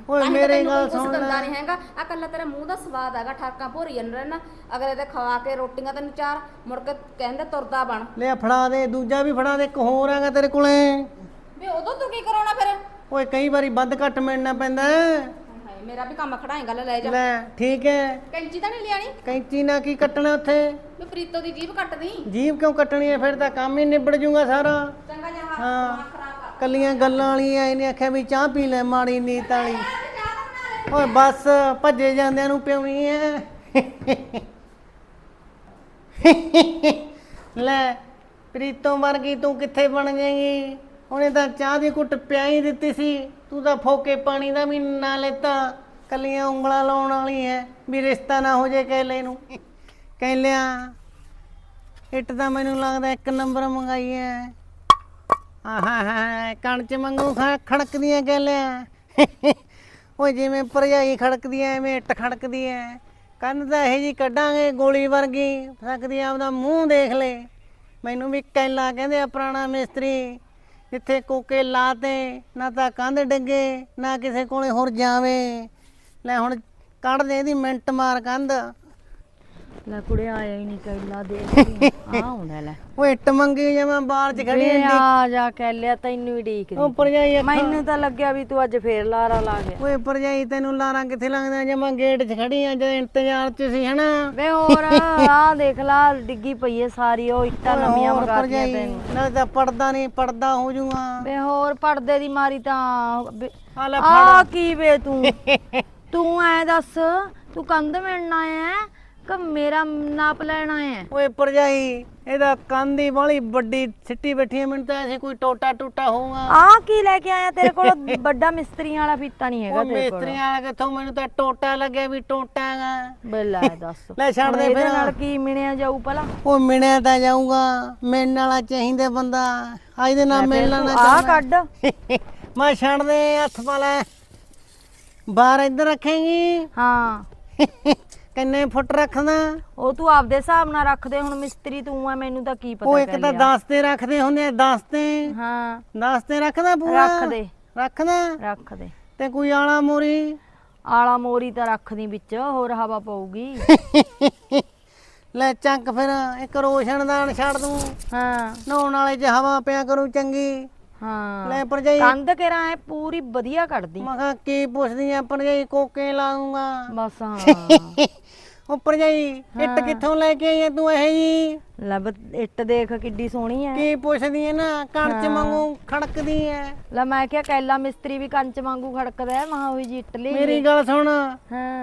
A: ਓਏ
C: ਤਾਂ ਹੀ ਤਾਂ
A: ਮੇਰੀ
C: ਤੈਨੂੰ
A: ਗੱਲ
C: ਕੋਈ ਕੁਛ
A: ਸੁਣ ਲੈ।
C: ਨਹੀਂ ਹੈਗਾ। ਆ ਕੱਲਾ ਤੇਰੇ ਮੂੰਹ ਦਾ ਸਵਾਦ ਹੈਗਾ ਠਾਕਾਂ ਭੋਰੀ ਜਾਂਦਾ ਰਹਿਣਾ। ਅਗਲੇ ਤੇ ਖਵਾ ਕੇ ਰੋਟੀਆਂ ਤੈਨੂੰ ਚਾਰ ਮੁੜ ਕੇ ਕਹਿੰਦੇ ਤੁਰਦਾ ਬਣ।
A: ਲੈ ਫੜਾ ਦੇ ਦੂਜਾ ਵੀ ਫੜਾ ਦੇ ਇੱਕ ਹੋਰ ਆਗਾ ਤੇਰੇ ਕੋਲੇ।
C: ਵੀ ਉਦੋਂ ਤੂੰ ਕੀ ਕਰਾਉਣਾ ਫਿਰ?
A: ਓਏ ਕਈ ਵਾਰੀ ਵੱਧ ਘੱਟ ਮਿਲਣਾ ਪੈਂਦਾ। ਹੈ।
C: ਹਾਏ ਮੇਰਾ ਵੀ ਕੰਮ ਖੜਾਏਗਾ ਲੈ ਲੈ ਜਾ।
A: ਲੈ ਠੀਕ ਹੈ
C: ਕੈਂਚੀ ਤਾਂ ਨਹੀਂ ਲਿਆਣੀ
A: ਕੈਂਚੀ ਨਾਲ ਕੀ ਕੱਟਣਾ ਉੱਥੇ?
C: ਵੀ ਪ੍ਰੀਤੋ ਦੀ ਜੀਭ ਕੱਟਦੀ।
A: ਜੀਭ ਕਿਉਂ ਕੱਟਣੀ ਹੈ ਫਿਰ ਤਾਂ ਕੰਮ ਹੀ ਨਿਬੜ ਜੂਗਾ ਸਾਰਾ।
C: ਚੰਗਾ ਜਾ
A: ਹਾਂ।
C: ਦਿਮਾਗ ਖਰਾਬ ਕਰ।
A: ਕੱਲੀਆਂ ਗੱਲਾਂ ਵਾਲੀਆਂ ਇਹਨੇ ਆਖਿਆ ਵੀ ਚਾਹ ਪੀ ਲੈ ਮਾੜੀ ਨੀਤ ਵਾਲੀ।
C: ਚਾਹ ਤਾਂ ਬਣਾ ਲੈ।
A: ਓਏ ਬਸ ਭੱਜੇ ਜਾਂਦਿਆਂ ਨੂੰ ਪਿਉਣੀ ਐ। ਲੈ ਪ੍ਰੀਤੋਂ ਵਰਗੀ ਤੂੰ ਕਿੱਥੇ ਬਣ ਜਾਏਗੀ? ਉਹਨੇ ਤਾਂ ਚਾਹ ਦੀ ਘੁੱਟ ਪਿਆ ਹੀ ਦਿੱਤੀ ਸੀ। ਤੂੰ ਤਾਂ ਫੋਕੇ ਪਾਣੀ ਦਾ ਵੀ ਨਾ ਲੈਤਾ। ਕੱਲੀਆਂ ਉਂਗਲਾਂ ਲਾਉਣ ਵਾਲੀ ਐ। ਵੀ ਰਿਸ਼ਤਾ ਨਾ ਹੋ ਜੇ ਕੈਲੇ ਨੂੰ। ਕਹਿ ਲਿਆ ਇੱਟ ਤਾਂ ਮੈਨੂੰ ਲੱਗਦਾ ਇੱਕ ਨੰਬਰ ਮੰਗਾਈ ਐ। ਆਹਾ, ਹਾ ਕਣ ਮੰਗੂ ਖ- ਖੜਕਦੀਆਂ ਕਹਿ ਲਿਆ ਓਏ ਜਿਵੇਂ ਭਰਜਾਈ ਖੜਕਦੀ ਐ, ਐਵੇਂ ਇੱਟ ਖੜਕਦੀ ਐ। ਕੰਨ ਤਾਂ ਇਹ ਜੀ ਕੱਢਾਂਗੇ ਗੋਲੀ ਵਰਗੀ। ਸਕਦੀ ਆਪਦਾ ਮੂੰਹ ਦੇਖ ਲੈ। ਮੈਨੂੰ ਵੀ ਕੈਲਾ ਕਹਿੰਦੇ ਆ ਪੁਰਾਣਾ ਮਿਸਤਰੀ। ਜਿੱਥੇ ਕੋਕੇ ਲਾਤੇ ਨਾ ਤਾਂ ਕੰਧ ਡਿੱਗੇ, ਨਾ ਕਿਸੇ ਕੋਲੇ ਹੋਰ ਜਾਵੇ। ਲੈ ਹੁਣ ਕੱਢ ਦੇ ਇਹਦੀ ਮਿੰਟ ਮਾਰ ਕੰਧ।
B: ਲੈ ਕੁੜੇ ਆਇਆ ਹੀ ਨਹੀਂ ਕੈਲਾ ਦੇਖ *laughs* ਆ ਹੁੰਦਾ ਲੈ।
A: ਉਹ ਇੱਟ ਮੰਗੀ ਜਮਾ ਬਾਹਰ ਚ ਖੜੀ
B: ਵੇ
A: ਐ
B: ਆ ਜਾ ਕਹਿ ਤੈਨੂੰ ਹੀ ਢੀਕਦੀ
A: ਉਹ ਭਰਜਾਈ ਅੱਖਾਂ-
B: ਮੈਨੂੰ ਤਾਂ ਲੱਗਿਆ ਵੀ ਤੂੰ ਅੱਜ ਫੇਰ ਲਾਰਾ ਲਾ ਗਿਆ।
A: ਓਏ ਭਰਜਾਈ ਤੈਨੂੰ ਲਾਰਾਂ ਕਿੱਥੇ ਲੱਗਦਾ? ਜਮਾ ਗੇਟ 'ਚ ਖੜੀ ਆ ਜੇ ਇੰਤਜ਼ਾਰ 'ਚ ਸੀ ਹਨਾ?
B: ਵੇ ਹੋਰ ਆ ਦੇਖ ਲਾ ਡਿੱਗੀ ਪਈ ਏ ਸਾਰੀ ਉਹ ਇੱਟਾਂ ਨਵੀਆਂ
A: ਹੋਰ
B: ਮਗਾਤੀਆਂ
A: ਭਰਜਾਈ,
B: ਤੈਨੂੰ।
A: ਨਾਲੇ ਤਾਂ ਪੜਦਾ ਨਹੀਂ ਪੜਦਾ ਹੋ ਜੂਗਾ
B: ਵੇ ਹੋਰ ਪਰਦੇ ਦੀ ਮਾਰੀ ਤਾਂ ਵੇ-
A: ਆ ਲੈ
B: ਆ ਕੀ ਵੇ ਤੂੰ? ਤੂੰ ਐ ਦੱਸ ਤੂੰ ਕੰਧ ਮਿਲਣਾ ਐ ਕਿ ਮੇਰਾ ਨਾਪ ਲੈਣਾ ਐ
A: ਓਏ ਭਰਜਾਈ ਇਹਦਾ ਹੀ ਵਾਲੀ ਵੱਡੀ ਸਿੱਟੀ ਬੈਠੀ ਹੈ ਮੈਨੂੰ ਤਾਂ ਐਸੇ ਕੋਈ ਟੋਟਾ ਟੂਟਾ ਹੋਊਗਾ।
B: ਆ ਕੀ ਲੈ ਕੇ ਆਇਆ ਤੇਰੇ ਕੋਲ? *laughs* ਵੱਡਾ ਮਿਸਤਰੀਆਂ ਵਾਲਾ ਫੀਤਾ ਨਹੀਂ ਹੈਗਾ
A: ਉਹ
B: ਤੇਰੇ ਕੋਲ।
A: ਮਿਸਤਰੀਆਂ ਵਾਲਾ ਕਿੱਥੋਂ? ਮੈਨੂੰ ਤਾਂ ਟੋਟਾ ਲੱਗਿਆ ਵੀ ਟੋਟਾ ਗਾ
B: ਬੱਲਾ ਦੱਸ।
A: ਲੈ ਛੱਡ ਦੇ
B: ਹੁਣ ਇਹਦੇ
A: ਫਿਰ।
B: ਨਾਲ ਕੀ ਮਿਣਿਆ ਜਾਊ ਭਲਾ?
A: ਉਹ ਮਿਣਿਆ ਤਾਂ ਜਾਊਗਾ ਮਿਲਣ ਵਾਲਾ ਚਾਹੀਦਾ ਬੰਦਾ। ਆ ਇਹਦੇ ਨਾਲ ਮਿਲਣਾ ਨਾ
B: ਆ। ਕੱਢ। *laughs*
A: ਮੈਂ ਛੱਡ ਦੇ ਹੱਥ ਪਾ ਲੈ ਬਾਹਰ ਇੱਧਰ ਰੱਖੇਂਗੀ।
B: ਹਾਂ। *laughs*
A: ਕਿੰਨੇ ਫੁੱਟ ਰੱਖਦਾ?
B: ਉਹ ਤੂੰ ਆਪਦੇ ਹਿਸਾਬ ਨਾਲ ਰੱਖ ਦੇ ਹੁਣ ਮਿਸਤਰੀ ਤੂੰ ਆ ਮੈਨੂੰ ਤਾਂ ਕੀ ਪਤਾ
A: ਉਹ ਇੱਕ ਤਾਂ
B: ਲਿਆ।
A: 10 ਤੇ ਰੱਖਦੇ ਹੁੰਦੇ ਆ 10 ਤੇ।
B: ਹਾਂ।
A: 10 ਤੇ ਰੱਖਦਾ ਪੂਰਾ? ਰੱਖਦਾ।
B: ਰੱਖ ਦੇ
A: ਤੇ ਕੋਈ ਆਲਾ ਮੋਰੀ?
B: ਆਲਾ ਮੋਰੀ ਤਾਂ ਰੱਖਦੀ ਵਿੱਚ ਹੋਰ ਹਵਾ ਪਊਗੀ। *laughs*
A: ਲੈ ਚੱਕ ਫਿਰ ਇੱਕ ਰੋਸ਼ਨਦਾਨ ਛੱਡ ਦੂੰ।
B: ਹਾਂ।
A: ਨਹਾਉਣ ਵਾਲੇ 'ਚ ਹਵਾ ਪਿਆ ਕਰੂ ਚੰਗੀ।
B: ਹਾਂ।
A: ਲੈ ਭਰਜਾਈ।
B: ਕੰਧ ਕੇਰਾ ਐ ਪੂਰੀ ਵਧੀਆ ਕੱਢਦੀ।
A: ਮੈਂ ਕਿਹਾ ਕੀ ਪੁੱਛਦੀ ਆ ਭਰਜਾਈ ਕੋਕੇ ਲਾਉਂਗਾ।
B: ਬਸ ਹਾਂ। *laughs*
A: ਉਹ ਭਰਜਾਈ ਇੱਟ ਕਿੱਥੋਂ ਲੈ ਕੇ ਆਈ ਆ ਤੂੰ ਇਹ ਜੀ?
B: ਲੈ ਬ- ਇੱਟ ਦੇਖ ਕਿੱਡੀ ਸੋਹਣੀ ਐ।
A: ਕੀ ਪੁੱਛਦੀ ਐ ਨਾ ਕਣਚ ਵਾਂਗੂ ਖੜਕਦੀ ਐ।
B: ਲੈ ਮੈਂ ਕਿਹਾ ਕੈਲਾ ਮਿਸਤਰੀ ਵੀ ਕੰਚ ਵਾਂਗੂ ਖੜਕਦਾ ਮਹਾ ਉਹੀ ਜੀ ਇੱਟ ਲਈ।
A: ਮੇਰੀ ਗੱਲ ਸੁਣ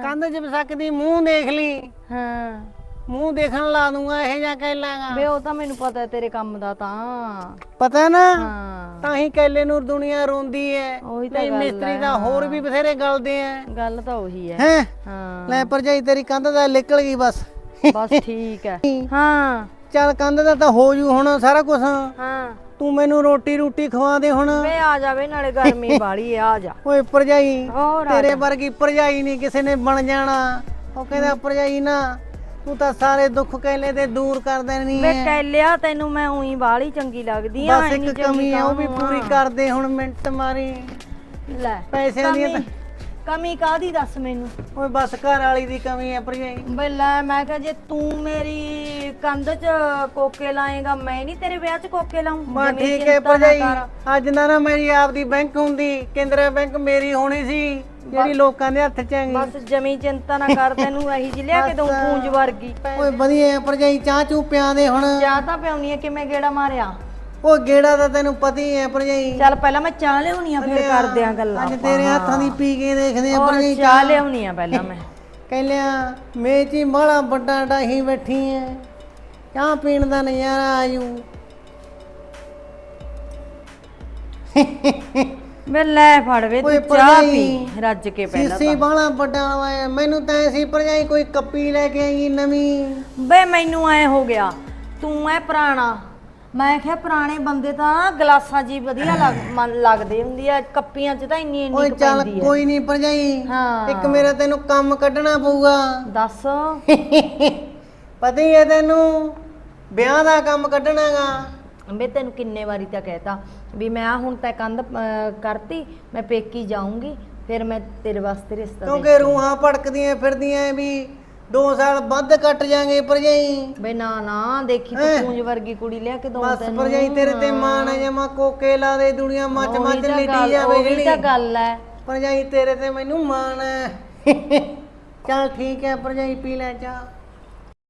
A: ਕੰਧ 'ਚ ਸਕਦੀ ਮੂੰਹ ਦੇਖ ਲਈ।
B: ਹਾਂ।
A: ਮੂੰਹ ਦੇਖਣ ਲਾ ਦੂੰਗਾ ਇਹ ਜਾਂ ਕਹਿ ਲਾਂਗਾ।
B: ਵੇ ਉਹ ਤਾਂ ਮੈਨੂੰ ਪਤਾ ਹੈ ਤੇਰੇ ਕੰਮ ਦਾ ਤਾਂ।
A: ਪਤਾ ਨਾ?
B: ਹਾਂ।
A: ਤਾਂ ਹੀ ਕੈਲੇ ਨੂੰ ਦੁਨੀਆ ਰੋਂਦੀ ਐ।
B: ਉਹੀ ਤਾਂ
A: ਨਹੀਂ
B: ਗੱਲ
A: ਮਿਸਤਰੀ ਦਾ ਹੋਰ ਵੀ ਬਥੇਰੇ ਗਲਦੇ ਐ।
B: ਗੱਲ ਤਾਂ ਉਹੀ ਹੈ
A: ਹੈ?
B: ਹਾਂ।
A: ਲੈ ਭਰਜਾਈ ਤੇਰੀ ਕੰਧ ਦਾ ਨਿਕਲ ਗਈ ਬਸ।
B: ਬਸ ਠੀਕ ਹੈ ਹਾਂ।
A: ਚੱਲ ਕੰਧ ਦਾ ਤਾਂ ਹੋ ਜੂ ਹੁਣ ਸਾਰਾ ਕੁਝ
B: ਹਾਂ।
A: ਤੂੰ ਮੈਨੂੰ ਰੋਟੀ ਰੂਟੀ ਖਵਾ ਦੇ ਹੁਣ।
B: ਵੇ ਆ ਜਾਵੇ ਨਾਲੇ ਗਰਮੀ *laughs* ਹੈ ਆ ਜਾ।
A: ਓਏ ਭਰਜਾਈ
B: ਹੋਰ ਆ
A: ਤੇਰੇ
B: ਜਾ।
A: ਵਰਗੀ ਭਰਜਾਈ ਨਹੀਂ ਕਿਸੇ ਨੇ ਬਣ ਜਾਣਾ। ਉਹ ਕਹਿੰਦਾ ਭਰਜਾਈ ਨਾ। ਤੂੰ ਤਾਂ ਸਾਰੇ ਦੁੱਖ ਕਹਿਲੇ ਤੇ ਦੂਰ ਕਰ ਦੇਣੀ
B: ਵੇ
A: ਹੈ
B: ਕਹਿ ਲਿਆ ਤੈਨੂੰ ਮੈਂ ਉਹੀ ਵਾਲੀ ਚੰਗੀ ਲੱਗਦੀ ਆ
A: ਬਸ
B: ਇੰਨੀ
A: ਇੱਕ
B: ਚੰਗੀ
A: ਕਮੀ ਹੈ ਉਹ ਵੀ
B: ਕਾਹਨੂੰ
A: ਪੂਰੀ
B: ਆ?
A: ਕਰ ਦੇ ਹੁਣ ਮਿੰਟ ਮਾਰੀ।
B: ਲੈ
A: ਪੈਸਿਆਂ ਦੀ
B: ਕਮੀ ਕਮੀ ਕਾਦੀ ਦੱਸ ਮੈਨੂੰ?
A: ਓਏ ਬਸ ਘਰ ਵਾਲੀ ਦੀ ਕਮੀ ਹੈ ਭਰਜਾਈ।
B: ਬਈ ਲੈ ਮੈਂ ਕਿਹਾ ਜੇ ਤੂੰ ਮੇਰੀ ਕੰਧ 'ਚ ਕੋਕੇ ਲਾਏਗਾ ਮੈਂ ਨਹੀਂ ਤੇਰੇ ਵਿਆਹ 'ਚ ਕੋਕੇ ਲਾਉਂ
A: ਬਸ ਠੀਕ ਹੈ ਭਰਜਾਈ ਅੱਜ ਨਾ ਨਾ ਮੇਰੀ ਆਪਦੀ ਬੈਂਕ ਹੁੰਦੀ ਕੇਂਦਰ ਬੈਂਕ ਮੇਰੀ ਹੋਣੀ ਸੀ। ਜਿਹੜੀ ਲੋਕਾਂ ਦੇ ਹੱਥ 'ਚ ਹੈਗੀ।
B: ਬਸ ਜਮੀ ਚਿੰਤਾ ਨਾ ਕਰ ਤੈਨੂੰ ਇਹੀ ਜਿਹੀ ਲਿਆ ਕੇ ਦਊਂ
A: ਬਸ।
B: ਪੂੰਜ ਵਰਗੀ।
A: ਓਏ ਵਧੀਆ ਭਰਜਾਈ ਚਾਹ ਚੂ ਪਿਆ ਦੇ ਹੁਣ।
B: ਚਾਹ ਤਾਂ ਪਿਆਉਣੀ ਹੈ ਕਿਵੇਂ ਗੇੜਾ ਮਾਰਿਆ?
A: ਉਹ ਗੇੜਾ ਤਾਂ ਤੈਨੂੰ ਪਤਾ ਹੀ ਹੈ ਭਰਜਾਈ
B: ਚੱਲ ਪਹਿਲਾਂ ਮੈਂ ਚਾਹ ਲਿਆਉਣੀ ਆ ਫਿਰ ਕਰਦੇ ਆ ਗੱਲਾਂ
A: ਅੱਜ ਤੇਰੇ ਹੱਥਾਂ ਦੀ ਪੀ ਕੇ ਦੇਖਦੇ ਆ
B: ਹੋਰ
A: ਭਰਜਾਈ
B: ਚਾਹ ਲਿਆਉਣੀ ਆ ਪਹਿਲਾਂ ਮੈਂ।
A: ਕਹਿੰਲਿਆ ਮੇਚੀ ਬੜਾ ਵੱਡਾ ਡਾਹੀ ਬੈਠੀ ਐ ਚਾਹ ਪੀਣ ਦਾ ਨਜ਼ਾਰਾ ਆਜੂ
B: ਵੇ ਲੈ ਫੜ ਵੇ
A: ਓਏ
B: ਤੂੰ ਚਾਹ
A: ਭਰਜਾਈ,
B: ਪੀ ਰੱਜ ਕੇ ਪਹਿਲਾਂ
A: ਸੀਸੀ ਬਾਲਾ ਵੱਡਾ ਲਵਾਇਆ ਮੈਨੂੰ ਤਾਂ ਐਸੀ ਭਰਜਾਈ ਕੋਈ ਕੱਪੀ ਲੈ ਕੇ ਆਈ ਨਵੀਂ।
B: ਬੇ ਮੈਨੂੰ ਐ ਹੋ ਗਿਆ ਤੂੰ ਐ ਪੁਰਾਣਾ। ਮੈਂ ਕਿਹਾ ਪੁਰਾਣੇ ਬੰਦੇ ਤਾਂ ਗਲਾਸਾਂ ਜੀ ਵਧੀਆ ਲੱਗ ਮਨ ਲੱਗਦੇ ਹੁੰਦੀ ਆ ਕੱਪੀਆਂ 'ਚ ਤਾਂ ਇੰਨੀ
A: ਓਏ
B: ਇੰਨੀ ਕੁ
A: ਚੱਲ
B: ਪੈਂਦੀ ਆ।
A: ਕੋਈ ਨਹੀਂ ਭਰਜਾਈ
B: ਹਾਂ।
A: ਇੱਕ ਮੇਰਾ ਤੈਨੂੰ ਕੰਮ ਕੱਢਣਾ ਪਊਗਾ।
B: ਦੱਸ।
A: ਪਤਾ ਹੀ ਹੈ ਤੈਨੂੰ ਵਿਆਹ ਦਾ ਕੰਮ ਕੱਢਣਾਗਾ।
B: ਬੇ ਤੈਨੂੰ ਕਿੰਨੇ ਵਾਰੀ ਤਾਂ ਕਹਿਤਾ ਵੀ ਮੈਂ ਆ ਹੁਣ ਤਾਂ ਕੰਧ ਅਹ, ਕਰਤੀ ਮੈਂ ਪੇਕੀ ਜਾਊਂਗੀ ਫਿਰ ਮੈਂ ਤੇਰੇ ਵਾਸਤੇ ਰਿਸ਼ਤਾ ਦੇ
A: ਕਿਉਂਕਿ ਰੂਹਾਂ ਭੜਕਦੀਆਂ ਫਿਰਦੀਆਂ ਵੀ 2 ਸਾਲ ਵੱਧ ਕੱਟ ਜਾਾਂਗੇ ਭਰਜਾਈ।
B: ਬੇ ਨਾ ਨਾ ਦੇਖੀ
A: ਹੈਂ?
B: ਤੂੰ ਪੂੰਜ ਵਰਗੀ ਕੁੜੀ ਲਿਆ ਕੇ ਦਊਂ
A: ਬਸ ਭਰਜਾਈ ਤੇਰੇ ਤੇ ਮਾਣ ਹੈ ਜਮਾ ਕੋਕੇ ਲਾ ਦੇ ਦੁਨੀਆ ਮੱਚ ਮੱਚ ਲਿਟੀ ਜਾਵੇ ਜਿਹੜੀ।
B: ਤਾਂ ਗੱਲ ਹੈ
A: ਭਰਜਾਈ ਤੇਰੇ ਤੇ ਮੈਨੂੰ ਮਾਣ ਹੈ *laughs* ਚੱਲ ਠੀਕ ਹੈ ਭਰਜਾਈ ਪੀ ਲੈ ਚਾਹ।